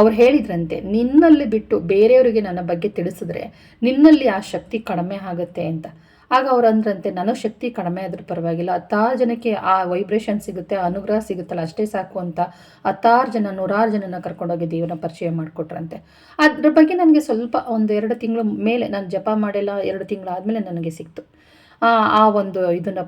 [SPEAKER 1] ಅವ್ರು ಹೇಳಿದ್ರಂತೆ, ನಿನ್ನಲ್ಲಿ ಬಿಟ್ಟು ಬೇರೆಯವರಿಗೆ ನನ್ನ ಬಗ್ಗೆ ತಿಳಿಸಿದ್ರೆ ನಿನ್ನಲ್ಲಿ ಆ ಶಕ್ತಿ ಕಡಿಮೆ ಆಗುತ್ತೆ ಅಂತ. ಆಗ ಅವ್ರು ಅಂದ್ರಂತೆ ನನಗೆ ಶಕ್ತಿ ಕಡಿಮೆ ಆದ್ರೂ ಪರವಾಗಿಲ್ಲ. ಹತ್ತಾರು ಜನಕ್ಕೆ ಆ ವೈಬ್ರೇಷನ್ ಸಿಗುತ್ತೆ, ಅನುಗ್ರಹ ಸಿಗುತ್ತಲ್ಲ, ಅಷ್ಟೇ ಸಾಕು ಅಂತ ಹತ್ತಾರು ಜನ, ನೂರಾರು ಜನನ ಕರ್ಕೊಂಡೋಗಿ ದೇವನ ಪರಿಚಯ ಮಾಡಿಕೊಟ್ರಂತೆ. ಅದ್ರ ಬಗ್ಗೆ ನನಗೆ ಸ್ವಲ್ಪ ಒಂದು ಎರಡು ತಿಂಗಳು ಮೇಲೆ, ನಾನು ಜಪ ಮಾಡಿಲ್ಲ, ಎರಡು ತಿಂಗಳಾದಮೇಲೆ ನನಗೆ ಸಿಕ್ತು. ಆ ಒಂದು ಇದನ್ನು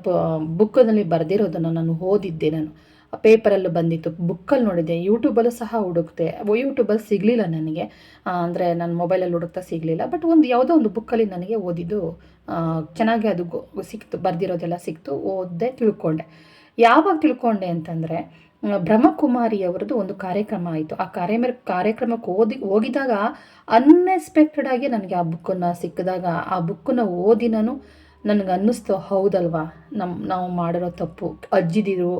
[SPEAKER 1] ಬುಕ್ಕದಲ್ಲಿ ಬರೆದಿರೋದನ್ನು ನಾನು ಓದಿದ್ದೆ ನಾನು. ಪೇಪರಲ್ಲೂ ಬಂದಿತ್ತು ಬುಕ್ಕಲ್ಲಿ ನೋಡಿದೆ ಯೂಟ್ಯೂಬಲ್ಲೂ ಸಹ ಹುಡುಕ್ತೆ ಯೂಟ್ಯೂಬಲ್ಲಿ ಸಿಗಲಿಲ್ಲ ನನಗೆ. ಅಂದರೆ ನನ್ನ ಮೊಬೈಲಲ್ಲಿ ಹುಡುಕ್ತಾ ಸಿಗಲಿಲ್ಲ. ಬಟ್ ಒಂದು ಯಾವುದೋ ಒಂದು ಬುಕ್ಕಲ್ಲಿ ನನಗೆ ಓದಿದ್ದು ಚೆನ್ನಾಗಿ ಅದು ಸಿಕ್ತು, ಬರೆದಿರೋದೆಲ್ಲ ಸಿಕ್ತು, ಓದ್ದೆ, ತಿಳ್ಕೊಂಡೆ. ಯಾವಾಗ ತಿಳ್ಕೊಂಡೆ ಅಂತಂದರೆ ಬ್ರಹ್ಮಕುಮಾರಿಯವರದ್ದು ಒಂದು ಕಾರ್ಯಕ್ರಮ ಆಯಿತು. ಆ ಕಾರ್ಯ ಕಾರ್ಯಕ್ರಮಕ್ಕೆ ಓದಿ ಹೋಗಿದಾಗ ಅನ್ಎಕ್ಸ್ಪೆಕ್ಟೆಡ್ ಆಗಿ ನನಗೆ ಆ ಬುಕ್ಕನ್ನು ಸಿಕ್ಕಿದಾಗ, ಆ ಬುಕ್ಕನ್ನು ಓದಿ ನಾನು, ನನಗೆ ಅನ್ನಿಸ್ತು, ಹೌದಲ್ವಾ? ನಮ್ಮ ನಾವು ಮಾಡಿರೋ ತಪ್ಪು. ಅಜ್ಜಿದಿರು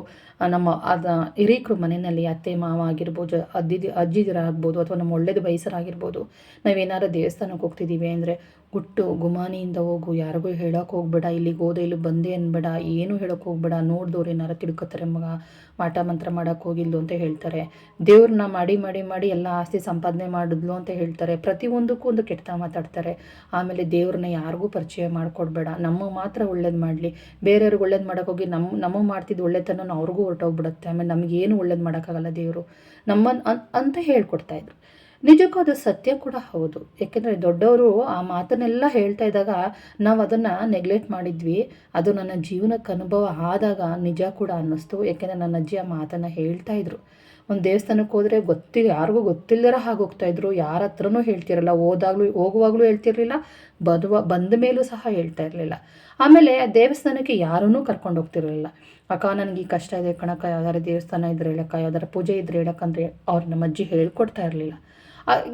[SPEAKER 1] ನಮ್ಮ, ಅದ, ಹಿರೀಕರು ಮನೆಯಲ್ಲಿ ಅತ್ತೆ, ಮಾವ ಆಗಿರ್ಬೋದು ಅಜ್ಜಿದಿ ಅಜ್ಜಿದಿರಾಗ್ಬೋದು, ಅಥವಾ ನಮ್ಮ ಒಳ್ಳೇದು ಬಯಸರಾಗಿರ್ಬೋದು ನಾವೇನಾರು ದೇವಸ್ಥಾನಕ್ಕೆ ಹೋಗ್ತಿದ್ದೀವಿ ಅಂದರೆ ಗುಟ್ಟು ಗುಮಾನಿಯಿಂದ ಹೋಗು, ಯಾರಿಗೂ ಹೇಳೋಕೆ ಹೋಗ್ಬೇಡ, ಇಲ್ಲಿಗೆ ಹೋದೆ ಇಲ್ಲಿ ಬಂದೆ ಅನ್ಬೇಡ, ಏನು ಹೇಳೋಕೆ ಹೋಗ್ಬೇಡ, ನೋಡಿದವ್ರು ಏನಾರು ತಿಳ್ಕೊತಾರೆ, ಮಗ ಮಾಟ ಮಂತ್ರ ಮಾಡೋಕೆ ಹೋಗಿಲ್ಲು ಅಂತ ಹೇಳ್ತಾರೆ. ದೇವ್ರನ್ನ ಮಾಡಿ ಮಾಡಿ ಮಾಡಿ ಎಲ್ಲ ಆಸ್ತಿ ಸಂಪಾದನೆ ಮಾಡಿದ್ಲು ಅಂತ ಹೇಳ್ತಾರೆ. ಪ್ರತಿಯೊಂದಕ್ಕೂ ಒಂದು ಕೆಟ್ಟ ಮಾತಾಡ್ತಾರೆ. ಆಮೇಲೆ ದೇವ್ರನ್ನ ಯಾರಿಗೂ ಪರಿಚಯ ಮಾಡಿಕೊಡ್ಬೇಡ. ನಮಗೆ ಮಾತ್ರ ಒಳ್ಳೇದು ಮಾಡಲಿ. ಬೇರೆಯವ್ರಿಗೆ ಒಳ್ಳೇದು ಮಾಡೋಕ್ಕೋಗಿ ನಮ್ಮ ನಮಗೆ ಮಾಡ್ತಿದ್ದು ಒಳ್ಳೆತನ ಅವ್ರಿಗೂ ಹೊರಟೋಗ್ಬಿಡುತ್ತೆ. ಆಮೇಲೆ ನಮಗೇನು ಒಳ್ಳೇದು ಮಾಡೋಕ್ಕಾಗಲ್ಲ ದೇವರು. ನಮ್ಮನ್ನು ಅಂತ ಹೇಳ್ಕೊಡ್ತಾಯಿದ್ರು ನಿಜಕ್ಕೂ ಅದು ಸತ್ಯ ಕೂಡ ಹೌದು. ಯಾಕೆಂದರೆ ದೊಡ್ಡವರು ಆ ಮಾತನ್ನೆಲ್ಲ ಹೇಳ್ತಾ ಇದ್ದಾಗ ನಾವು ಅದನ್ನು ನೆಗ್ಲೆಕ್ಟ್ ಮಾಡಿದ್ವಿ. ಅದು ನನ್ನ ಜೀವನಕ್ಕೆ ಅನುಭವ ಆದಾಗ ನಿಜ ಕೂಡ ಅನ್ನಿಸ್ತು. ಯಾಕೆಂದರೆ ನನ್ನ ಅಜ್ಜಿ ಆ ಮಾತನ್ನು ಹೇಳ್ತಾ ಇದ್ರು. ಒಂದು ದೇವಸ್ಥಾನಕ್ಕೆ ಹೋದರೆ ಗೊತ್ತಿಲ್ಲ ಯಾರಿಗೂ ಗೊತ್ತಿಲ್ಲರ ಹಾಗೆ ಹೋಗ್ತಾಯಿದ್ರು ಯಾರ ಹತ್ರನೂ ಹೇಳ್ತಿರಲ್ಲ ಹೋದಾಗಲೂ, ಹೋಗುವಾಗಲೂ ಹೇಳ್ತಿರಲಿಲ್ಲ. ಬದುವ, ಬಂದ ಮೇಲೂ ಸಹ ಹೇಳ್ತಾ ಇರಲಿಲ್ಲ. ಆಮೇಲೆ ಆ ದೇವಸ್ಥಾನಕ್ಕೆ ಯಾರೂ ಕರ್ಕೊಂಡು ಹೋಗ್ತಿರಲಿಲ್ಲ. ಅಕ್ಕ, ನನಗೆ ಈ ಕಷ್ಟ ಇದೆ ಕಣಕ್ಕ. ಯಾವ್ದಾರು ದೇವಸ್ಥಾನ ಇದ್ರೆ ಹೇಳಕ್ಕ, ಯಾವ್ದಾರು ಪೂಜೆ ಇದ್ರೆ ಹೇಳಕ್ಕಂದ್ರೆ ಅವ್ರು ನಮ್ಮ ಅಜ್ಜಿ ಹೇಳ್ಕೊಡ್ತಾ ಇರಲಿಲ್ಲ.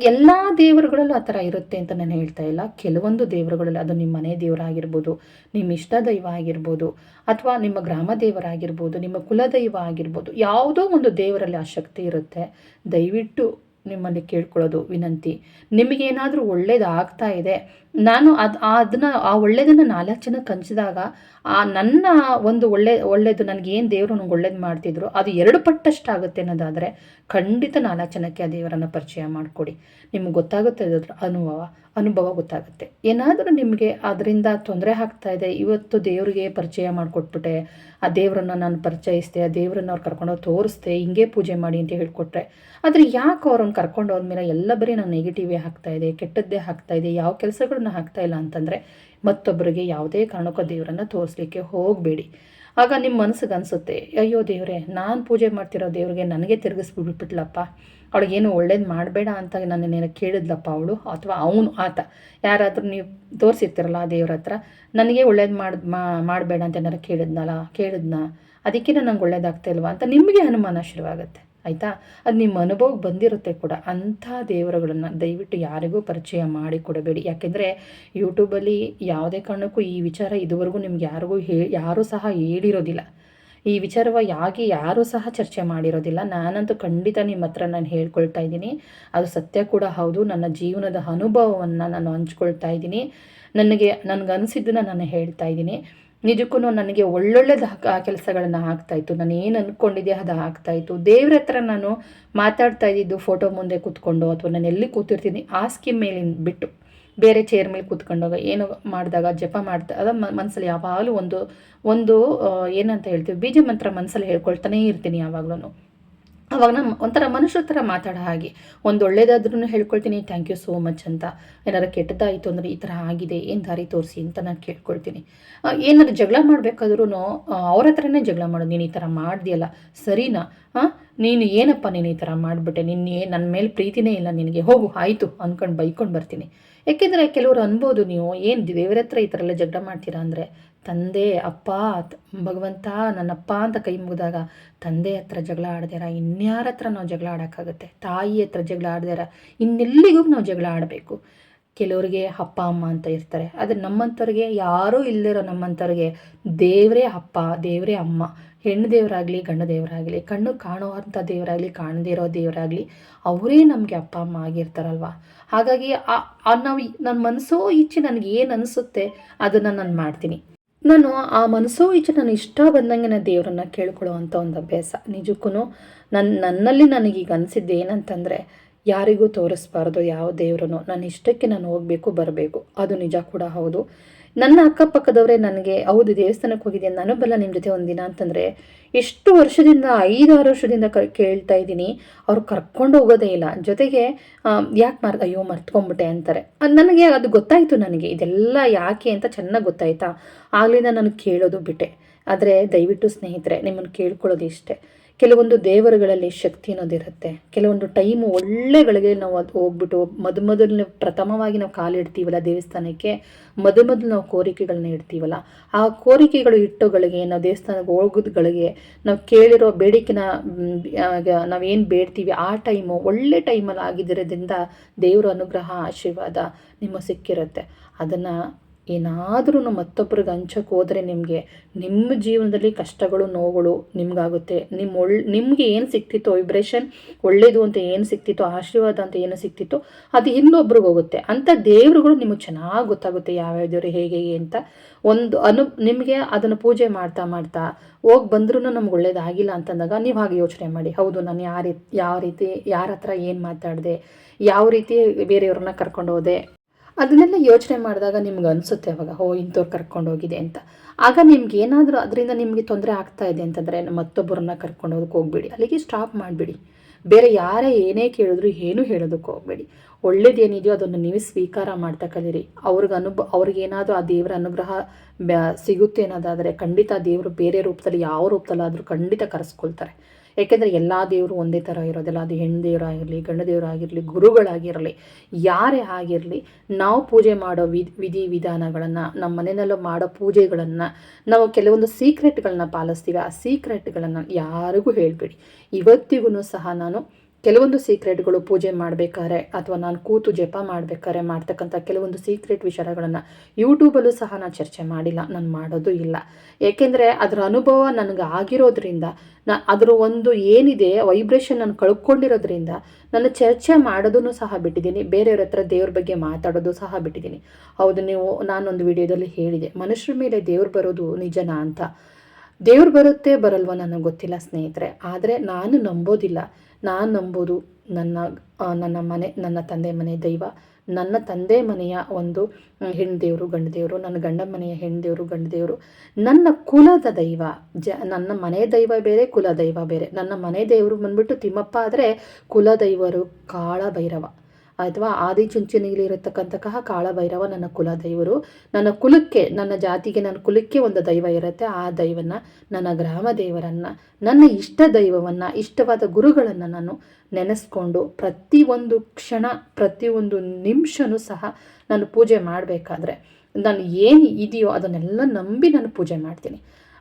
[SPEAKER 1] ಎಲ್ಲ ದೇವರುಗಳಲ್ಲೂ ಆ ಥರ ಇರುತ್ತೆ ಅಂತ ನಾನು ಹೇಳ್ತಾ ಇಲ್ಲ. ಕೆಲವೊಂದು ದೇವರುಗಳಲ್ಲಿ ಅದು ನಿಮ್ಮ ಮನೆ ದೇವರಾಗಿರ್ಬೋದು, ನಿಮ್ಮ ಇಷ್ಟ ದೈವ ಆಗಿರ್ಬೋದು, ಅಥವಾ ನಿಮ್ಮ ಗ್ರಾಮ ದೇವರಾಗಿರ್ಬೋದು, ನಿಮ್ಮ ಕುಲದೈವ ಆಗಿರ್ಬೋದು, ಯಾವುದೋ ಒಂದು ದೇವರಲ್ಲಿ ಆ ಶಕ್ತಿ ಇರುತ್ತೆ. ದಯವಿಟ್ಟು ನಿಮ್ಮಲ್ಲಿ ಕೇಳ್ಕೊಳ್ಳೋದು ವಿನಂತಿ. ನಿಮಗೇನಾದರೂ ಒಳ್ಳೇದಾಗ್ತಾ ಇದೆ, ನಾನು ಅದು, ಅದನ್ನ, ಆ ಒಳ್ಳೇದನ್ನು ನಾಲ್ಕು ಜನ ಕಂಚಿದಾಗ ಆ ನನ್ನ ಒಂದು ಒಳ್ಳೆ, ಒಳ್ಳೇದು ನನಗೆ ಏನು ದೇವರು ನನಗೆ ಒಳ್ಳೇದು ಮಾಡ್ತಿದ್ರು, ಅದು ಎರಡು ಪಟ್ಟಷ್ಟಾಗುತ್ತೆ ಅನ್ನೋದಾದರೆ ಖಂಡಿತ ನಾಲ್ಕು ಜನಕ್ಕೆ ಆ ದೇವರನ್ನು ಪರಿಚಯ ಮಾಡಿಕೊಡಿ. ನಿಮ್ಗೆ ಗೊತ್ತಾಗುತ್ತೆ ಅದರ ಅನುಭವ. ಅನುಭವ ಗೊತ್ತಾಗುತ್ತೆ. ಏನಾದರೂ ನಿಮಗೆ ಅದರಿಂದ ತೊಂದರೆ ಆಗ್ತಾ ಇದೆ, ಇವತ್ತು ದೇವರಿಗೆ ಪರಿಚಯ ಮಾಡಿಕೊಟ್ಬಿಟ್ಟೆ, ಆ ದೇವರನ್ನು ನಾನು ಪರಿಚಯಿಸ್ದೆ, ಆ ದೇವರನ್ನು ಅವ್ರು ಕರ್ಕೊಂಡೋಗಿ ತೋರಿಸ್ದೆ, ಹಿಂಗೆ ಪೂಜೆ ಮಾಡಿ ಅಂತ ಹೇಳ್ಕೊಟ್ರೆ. ಆದರೆ ಯಾಕೆ ಅವ್ರನ್ನ ಕರ್ಕೊಂಡು ಹೋದ್ಮೇಲೆ ಎಲ್ಲ ಬರೀ ನಾನು ನೆಗೆಟಿವೇ ಆಗ್ತಾ ಇದೆ, ಕೆಟ್ಟದ್ದೇ ಆಗ್ತಾ ಇದೆ, ಯಾವ ಕೆಲಸಗಳನ್ನ ಆಗ್ತಾ ಇಲ್ಲ ಅಂತಂದರೆ ಮತ್ತೊಬ್ಬರಿಗೆ ಯಾವುದೇ ಕಾರಣಕ್ಕೂ ದೇವರನ್ನು ತೋರಿಸ್ಲಿಕ್ಕೆ ಹೋಗಬೇಡಿ. ಆಗ ನಿಮ್ಮ ಮನಸ್ಸಿಗೆ ಅನಿಸುತ್ತೆ, ಅಯ್ಯೋ ದೇವರೇ, ನಾನು ಪೂಜೆ ಮಾಡ್ತಿರೋ ದೇವ್ರಿಗೆ ನನಗೆ ತಿರುಗಿಸ್ಬಿಟ್ಬಿಟ್ಲಪ್ಪ ಅವಳಿಗೇನು ಒಳ್ಳೇದು ಮಾಡಬೇಡ ಅಂತ ನನ್ನನ್ನೇನು ಕೇಳಿದ್ಲಪ್ಪ ಅವಳು ಅಥವಾ ಅವನು ಆತ. ಯಾರಾದರೂ ನೀವು ತೋರಿಸಿರ್ತಿರಲ್ಲ ಆ ದೇವ್ರ ಹತ್ರ, ನನಗೆ ಒಳ್ಳೇದು ಮಾಡಿ ಮಾಡಬೇಡ ಅಂತ ಏನಾರು ಕೇಳಿದ್ನಲ್ಲ, ಕೇಳಿದ್ನ? ಅದಕ್ಕೆ ನಂಗೆ ಒಳ್ಳೇದಾಗ್ತಾ ಇಲ್ವಾ? ಅಂತ ನಿಮಗೆ ಅನುಮಾನ ಶುರುವಾಗುತ್ತೆ. ಆಯಿತಾ? ಅದು ನಿಮ್ಮ ಅನುಭವಕ್ಕೆ ಬಂದಿರುತ್ತೆ ಕೂಡ. ಅಂಥ ದೇವರುಗಳನ್ನು ದಯವಿಟ್ಟು ಯಾರಿಗೂ ಪರಿಚಯ ಮಾಡಿ ಕೊಡಬೇಡಿ. ಯಾಕೆಂದರೆ ಯೂಟ್ಯೂಬಲ್ಲಿ ಯಾವುದೇ ಕಾರಣಕ್ಕೂ ಈ ವಿಚಾರ ಇದುವರೆಗೂ ನಿಮ್ಗೆ ಯಾರಿಗೂ ಹೇ, ಯಾರೂ ಸಹ ಹೇಳಿರೋದಿಲ್ಲ. ಈ ವಿಚಾರವಾಗಿ ಯಾರೂ ಸಹ ಚರ್ಚೆ ಮಾಡಿರೋದಿಲ್ಲ. ನಾನಂತೂ ಖಂಡಿತ ನಿಮ್ಮ ಹತ್ರ ನಾನು ಹೇಳ್ಕೊಳ್ತಾ ಇದ್ದೀನಿ. ಅದು ಸತ್ಯ ಕೂಡ ಹೌದು. ನನ್ನ ಜೀವನದ ಅನುಭವವನ್ನು ನಾನು ಹಂಚ್ಕೊಳ್ತಾ ಇದ್ದೀನಿ. ನನಗೆ, ನನಗನ್ಸಿದ್ದನ್ನು ನಾನು ಹೇಳ್ತಾ ಇದ್ದೀನಿ. ನಿಜಕ್ಕೂ ನನಗೆ ಒಳ್ಳೊಳ್ಳೆದು ಕೆಲಸಗಳನ್ನು ಆಗ್ತಾಯಿತ್ತು ನಾನು ಏನು ಅಂದ್ಕೊಂಡಿದ್ದೆ ಅದು ಆಗ್ತಾಯಿತ್ತು ದೇವ್ರ ಹತ್ರ ನಾನು ಮಾತಾಡ್ತಾ ಇದ್ದಿದ್ದು ಫೋಟೋ ಮುಂದೆ ಕೂತ್ಕೊಂಡು ಅಥವಾ ನಾನು ಎಲ್ಲಿ ಕೂತಿರ್ತೀನಿ ಆ ಸ್ಕಿಮ್ ಮೇಲಿನ ಬಿಟ್ಟು. ಬೇರೆ ಚೇರ್ ಮೇಲೆ ಕೂತ್ಕೊಂಡಾಗ ಏನು ಮಾಡಿದಾಗ, ಜಪ ಮಾಡ್ತಾ ಅದ ಮನಸ್ಸಲ್ಲಿ ಯಾವಾಗಲೂ ಒಂದು ಒಂದು ಏನಂತ ಹೇಳ್ತೀವಿ, ಬೀಜ ಮಂತ್ರ ಮನಸ್ಸಲ್ಲಿ ಹೇಳ್ಕೊಳ್ತಾನೇ ಇರ್ತೀನಿ ಯಾವಾಗಲೂ ಅವಾಗ ನಮ್ಮ ಒಂಥರ ಮನುಷ್ಯರ ಥರ ಮಾತಾಡೋ ಹಾಗೆ. ಒಂದು ಒಳ್ಳೇದಾದ್ರೂ ಹೇಳ್ಕೊಳ್ತೀನಿ ಥ್ಯಾಂಕ್ ಯು ಸೋ ಮಚ್ ಅಂತ. ಏನಾರು ಕೆಟ್ಟದಾಯಿತು ಅಂದರೆ ಈ ಥರ ಆಗಿದೆ, ಏನು ದಾರಿ ತೋರಿಸಿ ಅಂತ ನಾನು ಕೇಳ್ಕೊಳ್ತೀನಿ. ಏನಾದ್ರು ಜಗಳ ಮಾಡಬೇಕಾದ್ರೂ ಅವ್ರ ಹತ್ರನೇ ಜಗಳ ಮಾಡೋದು ನೀನು ಈ ಥರ ಮಾಡಿದೆಯಲ್ಲ, ಸರಿನಾ? ಹಾಂ ನೀನು ಏನಪ್ಪ ನೀನು ಈ ಥರ ಮಾಡಿಬಿಟ್ಟೆ? ನಿನ್ನೆ ನನ್ನ ಮೇಲೆ ಪ್ರೀತಿನೇ ಇಲ್ಲ ನಿನಗೆ. ಹೋಗು, ಆಯಿತು ಅಂದ್ಕೊಂಡು ಬೈಕೊಂಡು ಬರ್ತೀನಿ. ಯಾಕೆಂದರೆ ಕೆಲವರು ಅನ್ಬೋದು ನೀವು, ಏನು ದೇವರ ಹತ್ರ ಈ ಥರ ಎಲ್ಲ ಜಗಳ ಮಾಡ್ತೀರಾ? ಅಂದರೆ, ತಂದೆ, ಅಪ್ಪ ಭಗವಂತ, ನನ್ನಪ್ಪ ಅಂತ ಕೈ ಮುಗಿದಾಗ, ತಂದೆ ಹತ್ರ ಜಗಳ ಆಡ್ದಾರ ಇನ್ಯಾರ ಹತ್ರ ನಾವು ಜಗಳ ಆಡೋಕ್ಕಾಗುತ್ತೆ? ತಾಯಿ ಹತ್ರ ಜಗಳ ಆಡ್ದಾರ ಇನ್ನೆಲ್ಲಿಗೂ ನಾವು ಜಗಳ ಆಡಬೇಕು? ಕೆಲವರಿಗೆ ಅಪ್ಪ, ಅಮ್ಮ ಅಂತ ಇರ್ತಾರೆ. ಆದರೆ ನಮ್ಮಂಥವ್ರಿಗೆ ಯಾರೂ ಇಲ್ಲದಿರೋ ನಮ್ಮಂಥವ್ರಿಗೆ ದೇವರೇ ಅಪ್ಪ, ದೇವರೇ ಅಮ್ಮ. ಹೆಣ್ಣು ದೇವರಾಗಲಿ ಗಂಡ ದೇವರಾಗಲಿ ಕಣ್ಣು ಕಾಣುವಂಥ ದೇವರಾಗಲಿ, ಕಾಣದೇ ಇರೋ ದೇವರಾಗಲಿ, ಅವರೇ ನಮಗೆ ಅಪ್ಪ, ಅಮ್ಮ ಆಗಿರ್ತಾರಲ್ವ? ಹಾಗಾಗಿ ಆ ನಾವು ನನ್ನ ಮನಸ್ಸೋ ಇಚ್ಛೆ ನನಗೆ ಏನು ಅನಿಸುತ್ತೆ ಅದನ್ನು ನಾನು ಮಾಡ್ತೀನಿ. ನಾನು ಆ ಮನಸ್ಸೋ ಇಚ್ಛೆ ನಾನು ಇಷ್ಟ ಬಂದಂಗೆ ನಾನು ದೇವರನ್ನ ಕೇಳ್ಕೊಳ್ಳುವಂಥ ಒಂದು ಅಭ್ಯಾಸ. ನಿಜಕ್ಕೂ ನನ್ನ ನನ್ನಲ್ಲಿ ನನಗೀಗ ಅನಿಸಿದ್ದು ಏನಂತಂದರೆ ಯಾರಿಗೂ ತೋರಿಸ್ಬಾರ್ದು ಯಾವ ದೇವ್ರೂ ನನ್ನ ಇಷ್ಟಕ್ಕೆ ನಾನು ಹೋಗಬೇಕು, ಬರಬೇಕು. ಅದು ನಿಜ ಕೂಡ ಹೌದು. ನನ್ನ ಅಕ್ಕಪಕ್ಕದವರೇ ನನಗೆ, ಹೌದು, ದೇವಸ್ಥಾನಕ್ಕೆ ಹೋಗಿದ್ದೆ ನಾನು ಬಲ್ಲ ನಿಮ್ಮ ಜೊತೆ ಒಂದಿನ ಅಂತಂದರೆ ಎಷ್ಟು ವರ್ಷದಿಂದ, ಐದಾರು ವರ್ಷದಿಂದ ಕ, ಕೇಳ್ತಾ ಇದ್ದೀನಿ. ಅವ್ರು ಕರ್ಕೊಂಡು ಹೋಗೋದೇ ಇಲ್ಲ. ಜೊತೆಗೆ ಯಾಕೆ ಮರ್, ಅಯ್ಯೋ ಮರ್ತ್ಕೊಂಡ್ಬಿಟ್ಟೆ ಅಂತಾರೆ. ನನಗೆ ಅದು ಗೊತ್ತಾಯಿತು ನನಗೆ. ಇದೆಲ್ಲ ಯಾಕೆ ಅಂತ ಚೆನ್ನಾಗಿ ಗೊತ್ತಾಯ್ತಾ? ಆಗಲಿಂದ ನಾನು ಕೇಳೋದು ಬಿಟ್ಟೆ. ಆದರೆ ದಯವಿಟ್ಟು ಸ್ನೇಹಿತರೆ ನಿಮ್ಮನ್ನು ಕೇಳ್ಕೊಳ್ಳೋದು ಇಷ್ಟೇ. ಕೆಲವೊಂದು ದೇವರುಗಳಲ್ಲಿ ಶಕ್ತಿ ಅನ್ನೋದಿರುತ್ತೆ ಕೆಲವೊಂದು ಟೈಮು ಒಳ್ಳೆಗಳಿಗೆ ನಾವು ಅದು ಹೋಗ್ಬಿಟ್ಟು ಮೊದ ಮೊದಲು ಪ್ರಥಮವಾಗಿ ನಾವು ಕಾಲಿಡ್ತೀವಲ್ಲ ದೇವಸ್ಥಾನಕ್ಕೆ, ಮೊದ ಮೊದಲು ನಾವು ಕೋರಿಕೆಗಳನ್ನ ಇಡ್ತೀವಲ್ಲ. ಆ ಕೋರಿಕೆಗಳು ಇಟ್ಟುಗಳಿಗೆ, ನಾವು ದೇವಸ್ಥಾನಕ್ಕೆ ಹೋಗೋದುಗಳಿಗೆ, ನಾವು ಕೇಳಿರೋ ಬೇಡಿಕೆನ ನಾವೇನು ಬೇಡ್ತೀವಿ, ಆ ಟೈಮು ಒಳ್ಳೆ ಟೈಮಲ್ಲಿ ಆಗಿದ್ದಿರೋದ್ರಿಂದ ದೇವರ ಅನುಗ್ರಹ, ಆಶೀರ್ವಾದ ನಿಮ್ಮ ಸಿಕ್ಕಿರುತ್ತೆ. ಅದನ್ನು ಏನಾದ್ರೂ ಮತ್ತೊಬ್ಬರಿಗೆ ಹಂಚಕ್ಕೆ ಹೋದರೆ ನಿಮಗೆ, ನಿಮ್ಮ ಜೀವನದಲ್ಲಿ ಕಷ್ಟಗಳು, ನೋವುಗಳು ನಿಮಗಾಗುತ್ತೆ. ನಿಮ್ಮ ಒಳ್ಳೆ ನಿಮಗೆ ಏನು ಸಿಕ್ತಿತ್ತು ವೈಬ್ರೇಷನ್ ಒಳ್ಳೇದು ಅಂತ ಏನು ಸಿಕ್ತಿತ್ತು, ಆಶೀರ್ವಾದ ಅಂತ ಏನು ಸಿಕ್ತಿತ್ತು, ಅದು ಇನ್ನೊಬ್ರಿಗೆ ಹೋಗುತ್ತೆ. ಅಂಥ ದೇವರುಗಳು ನಿಮಗೆ ಚೆನ್ನಾಗಿ ಗೊತ್ತಾಗುತ್ತೆ ಯಾವ್ಯಾವ ದೇವರು ಹೇಗೆ ಹೇಗೆ ಅಂತ. ಒಂದು ಅನು, ನಿಮಗೆ ಅದನ್ನು ಪೂಜೆ ಮಾಡ್ತಾ ಮಾಡ್ತಾ ಹೋಗಿ ಬಂದ್ರೂ ನಮ್ಗೆ ಒಳ್ಳೇದಾಗಿಲ್ಲ ಅಂತಂದಾಗ ನೀವು ಹಾಗೆ ಯೋಚನೆ ಮಾಡಿ. ಹೌದು, ನಾನು ಯಾವ ರೀತಿ ಯಾವ ರೀತಿ, ಯಾರ ಹತ್ರ ಏನು ಮಾತಾಡಿದೆ, ಯಾವ ರೀತಿ ಬೇರೆಯವ್ರನ್ನ ಕರ್ಕೊಂಡು ಹೋದೆ ಅದನ್ನೆಲ್ಲ ಯೋಚನೆ ಮಾಡಿದಾಗ ನಿಮ್ಗೆ ಅನಿಸುತ್ತೆ, ಅವಾಗ ಹೋ ಇಂಥವ್ರು ಕರ್ಕೊಂಡು ಹೋಗಿದೆ ಅಂತ. ಆಗ ನಿಮ್ಗೆ ಏನಾದರೂ ಅದರಿಂದ ನಿಮಗೆ ತೊಂದರೆ ಆಗ್ತಾ ಇದೆ ಅಂತಂದರೆ ಮತ್ತೊಬ್ಬರನ್ನ ಕರ್ಕೊಂಡು ಹೋಗ್ಬೇಡಿ. ಅಲ್ಲಿಗೆ ಸ್ಟಾಪ್ ಮಾಡಿಬಿಡಿ. ಬೇರೆ ಯಾರೇ ಏನೇ ಕೇಳಿದ್ರು ಏನೂ ಹೇಳೋದಕ್ಕೆ ಹೋಗಬೇಡಿ. ಒಳ್ಳೇದೇನಿದೆಯೋ ಅದನ್ನು ನೀವು ಸ್ವೀಕಾರ ಮಾಡ್ತಾ ಕಲೀರಿ. ಅವ್ರಿಗೆ ಅನುಭ ಅವ್ರಿಗೇನಾದರೂ ಆ ದೇವರ ಅನುಗ್ರಹ ಸಿಗುತ್ತೆ ಅನ್ನೋದಾದರೆ ಖಂಡಿತ ದೇವರು ಬೇರೆ ರೂಪದಲ್ಲಿ, ಯಾವ ರೂಪದಲ್ಲಾದರೂ ಖಂಡಿತ ಕರೆಸ್ಕೊಳ್ತಾರೆ. ಏಕೆಂದರೆ ಎಲ್ಲ ದೇವರು ಒಂದೇ ಥರ ಇರೋದಿಲ್ಲ. ಅದು ಹೆಣ್ಣು ದೇವರಾಗಿರಲಿ, ಗಂಡ ದೇವರಾಗಿರಲಿ, ಗುರುಗಳಾಗಿರಲಿ, ಯಾರೇ ಆಗಿರಲಿ, ನಾವು ಪೂಜೆ ಮಾಡೋ ವಿಧಿ ವಿಧಿ ವಿಧಾನಗಳನ್ನು ನಮ್ಮ ಮನೆಯಲ್ಲೂ ಮಾಡೋ ಪೂಜೆಗಳನ್ನು, ನಾವು ಕೆಲವೊಂದು ಸೀಕ್ರೆಟ್ಗಳನ್ನ ಪಾಲಿಸ್ತೀವಿ. ಆ ಸೀಕ್ರೆಟ್ಗಳನ್ನು ಯಾರಿಗೂ ಹೇಳಬೇಡಿ. ಇವತ್ತಿಗೂ ಸಹ ನಾನು ಕೆಲವೊಂದು ಸೀಕ್ರೆಟ್ಗಳು ಪೂಜೆ ಮಾಡಬೇಕಾದ್ರೆ ಅಥವಾ ನಾನು ಕೂತು ಜಪ ಮಾಡಬೇಕಾದ್ರೆ ಮಾಡ್ತಕ್ಕಂಥ ಕೆಲವೊಂದು ಸೀಕ್ರೆಟ್ ವಿಚಾರಗಳನ್ನು ಯೂಟ್ಯೂಬಲ್ಲೂ ಸಹ ನಾನು ಚರ್ಚೆ ಮಾಡಿಲ್ಲ, ನಾನು ಮಾಡೋದು ಇಲ್ಲ. ಏಕೆಂದರೆ ಅದರ ಅನುಭವ ನನಗೆ ಆಗಿರೋದ್ರಿಂದ, ನಾ ಅದರ ಒಂದು ಏನಿದೆ ವೈಬ್ರೇಷನ್ ನಾನು ಕಳ್ಕೊಂಡಿರೋದ್ರಿಂದ ನಾನು ಚರ್ಚೆ ಮಾಡೋದನ್ನು ಸಹ ಬಿಟ್ಟಿದ್ದೀನಿ, ಬೇರೆಯವ್ರ ಹತ್ರ ದೇವ್ರ ಬಗ್ಗೆ ಮಾತಾಡೋದು ಸಹ ಬಿಟ್ಟಿದ್ದೀನಿ. ಹೌದು, ನೀವು ನಾನೊಂದು ವಿಡಿಯೋದಲ್ಲಿ ಹೇಳಿದೆ, ಮನುಷ್ಯರ ಮೇಲೆ ದೇವ್ರು ಬರೋದು ನಿಜನಾ ಅಂತ. ದೇವ್ರು ಬರುತ್ತೆ, ಬರಲ್ವ ನನಗೆ ಗೊತ್ತಿಲ್ಲ ಸ್ನೇಹಿತರೆ, ಆದರೆ ನಾನು ನಂಬೋದಿಲ್ಲ. ನಾನು ನಂಬೋದು ನನ್ನ ನನ್ನ ಮನೆ, ನನ್ನ ತಂದೆ ಮನೆ ದೈವ. ನನ್ನ ತಂದೆ ಮನೆಯ ಒಂದು ಹೆಣ್ಣು ದೇವರು ಗಂಡು ದೇವರು ನನ್ನ ಗಂಡ ಮನೆಯ ಹೆಣ್ಣು ದೇವರು ಗಂಡು ದೇವರು ನನ್ನ ಕುಲದ ದೈವ. ಜ, ನನ್ನ ಮನೆ ದೈವ ಬೇರೆ ಕುಲ ದೈವ ಬೇರೆ. ನನ್ನ ಮನೆ ದೇವರು ಬಂದ್ಬಿಟ್ಟು ತಿಮ್ಮಪ್ಪ ಆದರೆ ಕುಲ ದೈವರು ಕಾಳ ಭೈರವ ಅಥವಾ ಆದಿಚುಂಚನಗಿಲಿರತಕ್ಕಂತಹ ಕಾಳಭೈರವ ನನ್ನ ಕುಲ ದೈವರು. ನನ್ನ ಕುಲಕ್ಕೆ, ನನ್ನ ಜಾತಿಗೆ, ನನ್ನ ಕುಲಕ್ಕೆ ಒಂದು ದೈವ ಇರುತ್ತೆ. ಆ ದೈವನ ನನ್ನ ಗ್ರಾಮ ದೇವರನ್ನ, ನನ್ನ ಇಷ್ಟ ದೈವವನ್ನು, ಇಷ್ಟವಾದ ಗುರುಗಳನ್ನು ನಾನು ನೆನೆಸ್ಕೊಂಡು ಪ್ರತಿಯೊಂದು ಕ್ಷಣ ಪ್ರತಿಯೊಂದು ನಿಮಿಷನೂ ಸಹ ನಾನು ಪೂಜೆ ಮಾಡಬೇಕಾದ್ರೆ ನಾನು ಏನು ಇದೆಯೋ ಅದನ್ನೆಲ್ಲ ನಂಬಿ ನಾನು ಪೂಜೆ ಮಾಡ್ತೀನಿ.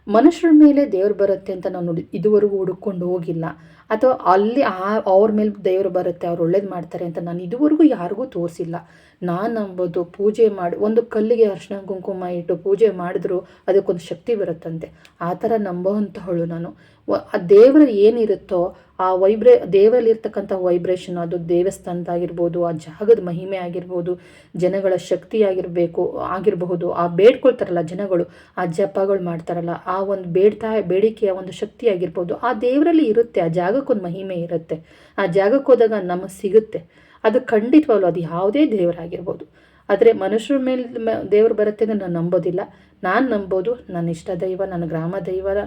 [SPEAKER 1] ಮನುಷ್ಯರ ಮೇಲೆ ದೇವ್ರು ಬರುತ್ತೆ ಅಂತ ನಾನು ಇದುವರೆಗೂ ಹುಡುಕೊಂಡು ಹೋಗಿಲ್ಲ. ಅಥವಾ ಅಲ್ಲಿ ಆ, ಅವ್ರ ಮೇಲೆ ದೇವರು ಬರುತ್ತೆ, ಅವ್ರು ಒಳ್ಳೇದು ಮಾಡ್ತಾರೆ ಅಂತ ನಾನು ಇದುವರೆಗೂ ಯಾರಿಗೂ ತೋರಿಸಿಲ್ಲ. ನಾನು ನಂಬೋದು ಪೂಜೆ ಮಾಡಿ, ಒಂದು ಕಲ್ಲಿಗೆ ಅರ್ಶಿನ ಕುಂಕುಮ ಇಟ್ಟು ಪೂಜೆ ಮಾಡಿದ್ರು ಅದಕ್ಕೊಂದು ಶಕ್ತಿ ಬರುತ್ತಂತೆ. ಆ ಥರ ನಂಬೋವಂಥವಳು ನಾನು. ಆ ದೇವರ ಏನಿರುತ್ತೋ ಆ ವೈಬ್ರೇ ದೇವರಲ್ಲಿರ್ತಕ್ಕಂಥ ವೈಬ್ರೇಷನ್, ಅದು ದೇವಸ್ಥಾನದಾಗಿರ್ಬೋದು, ಆ ಜಾಗದ ಮಹಿಮೆ ಆಗಿರ್ಬೋದು, ಜನಗಳ ಶಕ್ತಿ ಆಗಿರಬೇಕು, ಆಗಿರಬಹುದು, ಆ ಬೇಡ್ಕೊಳ್ತಾರಲ್ಲ ಜನಗಳು, ಆ ಜಪಗಳು ಮಾಡ್ತಾರಲ್ಲ, ಆ ಒಂದು ಬೇಡ್ತಾ, ಬೇಡಿಕೆಯ ಒಂದು ಶಕ್ತಿ ಆಗಿರ್ಬೋದು, ಆ ದೇವರಲ್ಲಿ ಇರುತ್ತೆ, ಆ ಜಾಗಕ್ಕೊಂದು ಮಹಿಮೆ ಇರುತ್ತೆ. ಆ ಜಾಗಕ್ಕೆ ಹೋದಾಗ ನಮಗೆ ಸಿಗುತ್ತೆ. ಅದು ಖಂಡಿತವಾಗ್ಲೂ ಅದು ಯಾವುದೇ ದೇವರಾಗಿರ್ಬೋದು. ಆದರೆ ಮನುಷ್ಯರ ಮೇಲೆ ದೇವರು ಬರುತ್ತೆ ಅಂತ ನಾನು ನಂಬೋದಿಲ್ಲ. ನಾನು ನಂಬೋದು, ನನ್ನ ಇಷ್ಟ ದೈವ, ನನ್ನ ಗ್ರಾಮ ದೈವರ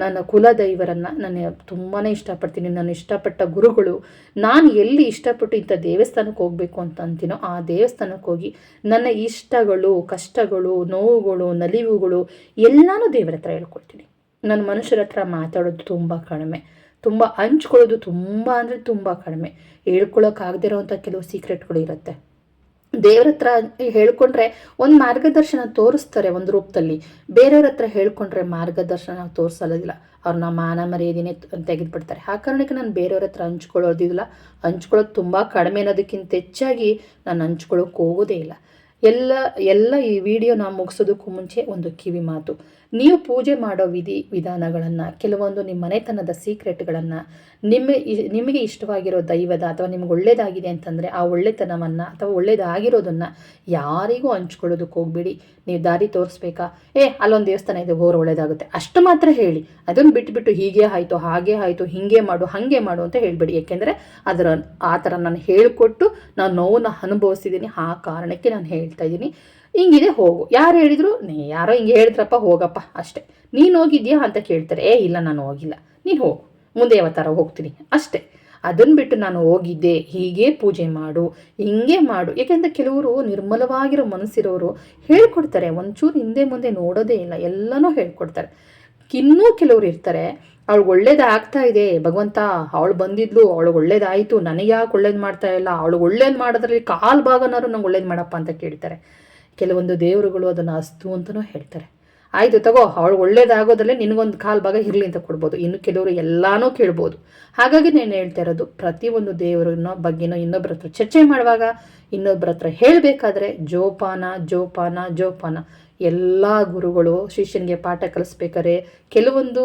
[SPEAKER 1] ನನ್ನ ಕುಲ ದೈವರನ್ನು ನಾನು ತುಂಬಾ ಇಷ್ಟಪಡ್ತೀನಿ. ನಾನು ಇಷ್ಟಪಟ್ಟ ಗುರುಗಳು, ನಾನು ಎಲ್ಲಿ ಇಷ್ಟಪಟ್ಟು ಇಂಥ ದೇವಸ್ಥಾನಕ್ಕೆ ಹೋಗಬೇಕು ಅಂತ ಅಂತೀನೋ ಆ ದೇವಸ್ಥಾನಕ್ಕೆ ಹೋಗಿ ನನ್ನ ಇಷ್ಟಗಳು, ಕಷ್ಟಗಳು, ನೋವುಗಳು, ನಲಿವುಗಳು ಎಲ್ಲನೂ ದೇವರ ಹತ್ರ ಹೇಳ್ಕೊಳ್ತೀನಿ. ನನ್ನ ಮನುಷ್ಯರ ಹತ್ರ ಮಾತಾಡೋದು ತುಂಬ ಕಡಿಮೆ. ತುಂಬ ಹಂಚ್ಕೊಳ್ಳೋದು ತುಂಬ ಅಂದರೆ ತುಂಬ ಕಡಿಮೆ. ಹೇಳ್ಕೊಳಕ್ಕಾಗದಿರೋವಂಥ ಕೆಲವು ಸೀಕ್ರೆಟ್ಗಳು ಇರುತ್ತೆ. ದೇವ್ರ ಹತ್ರ ಹೇಳ್ಕೊಂಡ್ರೆ ಒಂದು ಮಾರ್ಗದರ್ಶನ ತೋರಿಸ್ತಾರೆ ಒಂದು ರೂಪದಲ್ಲಿ. ಬೇರೆಯವ್ರ ಹತ್ರ ಹೇಳ್ಕೊಂಡ್ರೆ ಮಾರ್ಗದರ್ಶನ ತೋರಿಸೋದಿಲ್ಲ. ಅವ್ರನ್ನ ಮಾನ ಮರ್ಯಾದೆನೇ ತೆಗೆದುಬಿಡ್ತಾರೆ. ಆ ಕಾರಣಕ್ಕೆ ನಾನು ಬೇರೆಯವ್ರ ಹತ್ರ ಹಂಚ್ಕೊಳ್ಳೋದಿಲ್ಲ. ಹಂಚ್ಕೊಳ್ಳೋದು ತುಂಬ ಕಡಿಮೆ ಅನ್ನೋದಕ್ಕಿಂತ ಹೆಚ್ಚಾಗಿ ನಾನು ಹಂಚ್ಕೊಳ್ಳೋಕೆ ಹೋಗೋದೇ ಇಲ್ಲ. ಎಲ್ಲ ಎಲ್ಲ ಈ ವಿಡಿಯೋ ನಾವು ಮುಗಿಸೋದಕ್ಕೂ ಮುಂಚೆ ಒಂದು ಕಿವಿ ಮಾತು. ನೀವು ಪೂಜೆ ಮಾಡೋ ವಿಧಿ ವಿಧಾನಗಳನ್ನು, ಕೆಲವೊಂದು ನಿಮ್ಮ ಮನೆತನದ ಸೀಕ್ರೆಟ್ಗಳನ್ನು ನಿಮ್ಮ ನಿಮಗೆ ಇಷ್ಟವಾಗಿರೋ ದೈವದ ಅಥವಾ ನಿಮ್ಗೆ ಒಳ್ಳೇದಾಗಿದೆ ಅಂತಂದರೆ ಆ ಒಳ್ಳೆತನವನ್ನು ಅಥವಾ ಒಳ್ಳೇದಾಗಿರೋದನ್ನು ಯಾರಿಗೂ ಹಂಚ್ಕೊಳ್ಳೋದಕ್ಕೆ ಹೋಗ್ಬೇಡಿ. ನೀವು ದಾರಿ ತೋರಿಸ್ಬೇಕಾ? ಏ, ಅಲ್ಲೊಂದು ದೇವಸ್ಥಾನ ಇದೆ, ಹೋರ್ ಒಳ್ಳೇದಾಗುತ್ತೆ. ಅಷ್ಟು ಮಾತ್ರ ಹೇಳಿ. ಅದನ್ನು ಬಿಟ್ಬಿಟ್ಟು ಹೀಗೆ ಆಯಿತು, ಹಾಗೆ ಆಯಿತು, ಹೀಗೆ ಮಾಡು, ಹಾಗೆ ಮಾಡು ಅಂತ ಹೇಳಿಬಿಡಿ. ಏಕೆಂದರೆ ಅದರ, ಆ ಥರ ನಾನು ಹೇಳಿಕೊಟ್ಟು, ನಾನು ನೋವನ್ನು ಅನುಭವಿಸಿದ್ದೀನಿ. ಆ ಕಾರಣಕ್ಕೆ ನಾನು ಹೇಳ್ತಾ ಇದ್ದೀನಿ. ಹಿಂಗಿದೆ ಹೋಗು. ಯಾರು ಹೇಳಿದ್ರು, ನೀ ಯಾರೋ ಹಿಂಗೆ ಹೇಳಿದ್ರಪ್ಪ, ಹೋಗಪ್ಪ, ಅಷ್ಟೇ. ನೀನು ಹೋಗಿದ್ಯಾ? ಅಂತ ಕೇಳ್ತಾರೆ. ಏ, ಇಲ್ಲ, ನಾನು ಹೋಗಿಲ್ಲ. ನೀನು ಹೋಗು. ಮುಂದೆ ಯಾವತ್ತಾರ ಹೋಗ್ತೀನಿ. ಅಷ್ಟೇ. ಅದನ್ನು ಬಿಟ್ಟು ನಾನು ಹೋಗಿದ್ದೆ. ಹೀಗೆ ಪೂಜೆ ಮಾಡು, ಹಿಂಗೆ ಮಾಡು. ಏಕೆಂದರೆ ಕೆಲವರು ನಿರ್ಮಲವಾಗಿರೋ ಮನಸ್ಸಿರೋರು ಹೇಳ್ಕೊಡ್ತಾರೆ. ಒಂಚೂರು ಹಿಂದೆ ಮುಂದೆ ನೋಡೋದೇ ಇಲ್ಲ. ಎಲ್ಲನೂ ಹೇಳ್ಕೊಡ್ತಾರೆ. ಇನ್ನೂ ಕೆಲವರು ಇರ್ತಾರೆ. ಅವಳಿಗೆ ಒಳ್ಳೇದು ಆಗ್ತಾ ಇದೆ. ಭಗವಂತ, ಅವಳು ಬಂದಿದ್ಲು. ಅವಳಿಗೆ ಒಳ್ಳೇದಾಯಿತು. ನನಗೆ ಯಾಕೆ ಒಳ್ಳೇದು ಮಾಡ್ತಾ ಇಲ್ಲ? ಅವಳಿಗೆ ಒಳ್ಳೇದು ಮಾಡೋದ್ರಲ್ಲಿ ಕಾಲು ಭಾಗನಾದ್ರು ನಂಗೆ ಒಳ್ಳೇದು ಮಾಡಪ್ಪ ಅಂತ ಕೇಳ್ತಾರೆ. ಕೆಲವೊಂದು ದೇವರುಗಳು ಅದನ್ನು ಅಸ್ತು ಅಂತಲೂ ಹೇಳ್ತಾರೆ. ಆಯಿತು ತಗೋ, ಅವಳು ಒಳ್ಳೇದಾಗೋದ್ರಲ್ಲೇ ನಿನಗೊಂದು ಕಾಲು ಭಾಗ ಇರಲಿ ಅಂತ ಕೊಡ್ಬೋದು. ಇನ್ನು ಕೆಲವರು ಎಲ್ಲಾನೂ ಕೇಳ್ಬೋದು. ಹಾಗಾಗಿ ನಾನು ಹೇಳ್ತಾ ಇರೋದು, ಪ್ರತಿಯೊಂದು ದೇವರನ್ನ ಬಗ್ಗೆನೂ ಇನ್ನೊಬ್ಬರ ಹತ್ರ ಚರ್ಚೆ ಮಾಡುವಾಗ ಇನ್ನೊಬ್ಬರ ಹತ್ರ ಹೇಳಬೇಕಾದ್ರೆ, ಜೋಪಾನ ಜೋಪಾನ ಜೋಪಾನ. ಎಲ್ಲ ಗುರುಗಳು ಶಿಷ್ಯನಿಗೆ ಪಾಠ ಕಲಿಸ್ಬೇಕಾದ್ರೆ, ಕೆಲವೊಂದು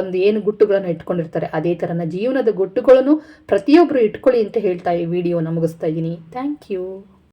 [SPEAKER 1] ಒಂದು ಏನು ಗುಟ್ಟುಗಳನ್ನು ಇಟ್ಕೊಂಡಿರ್ತಾರೆ, ಅದೇ ಥರನ ಜೀವನದ ಗುಟ್ಟುಗಳನ್ನು ಪ್ರತಿಯೊಬ್ಬರು ಇಟ್ಕೊಳ್ಳಿ ಅಂತ ಹೇಳ್ತಾ ಈ ವಿಡಿಯೋನ ಮುಗಿಸ್ತಾ ಇದ್ದೀನಿ. Thank you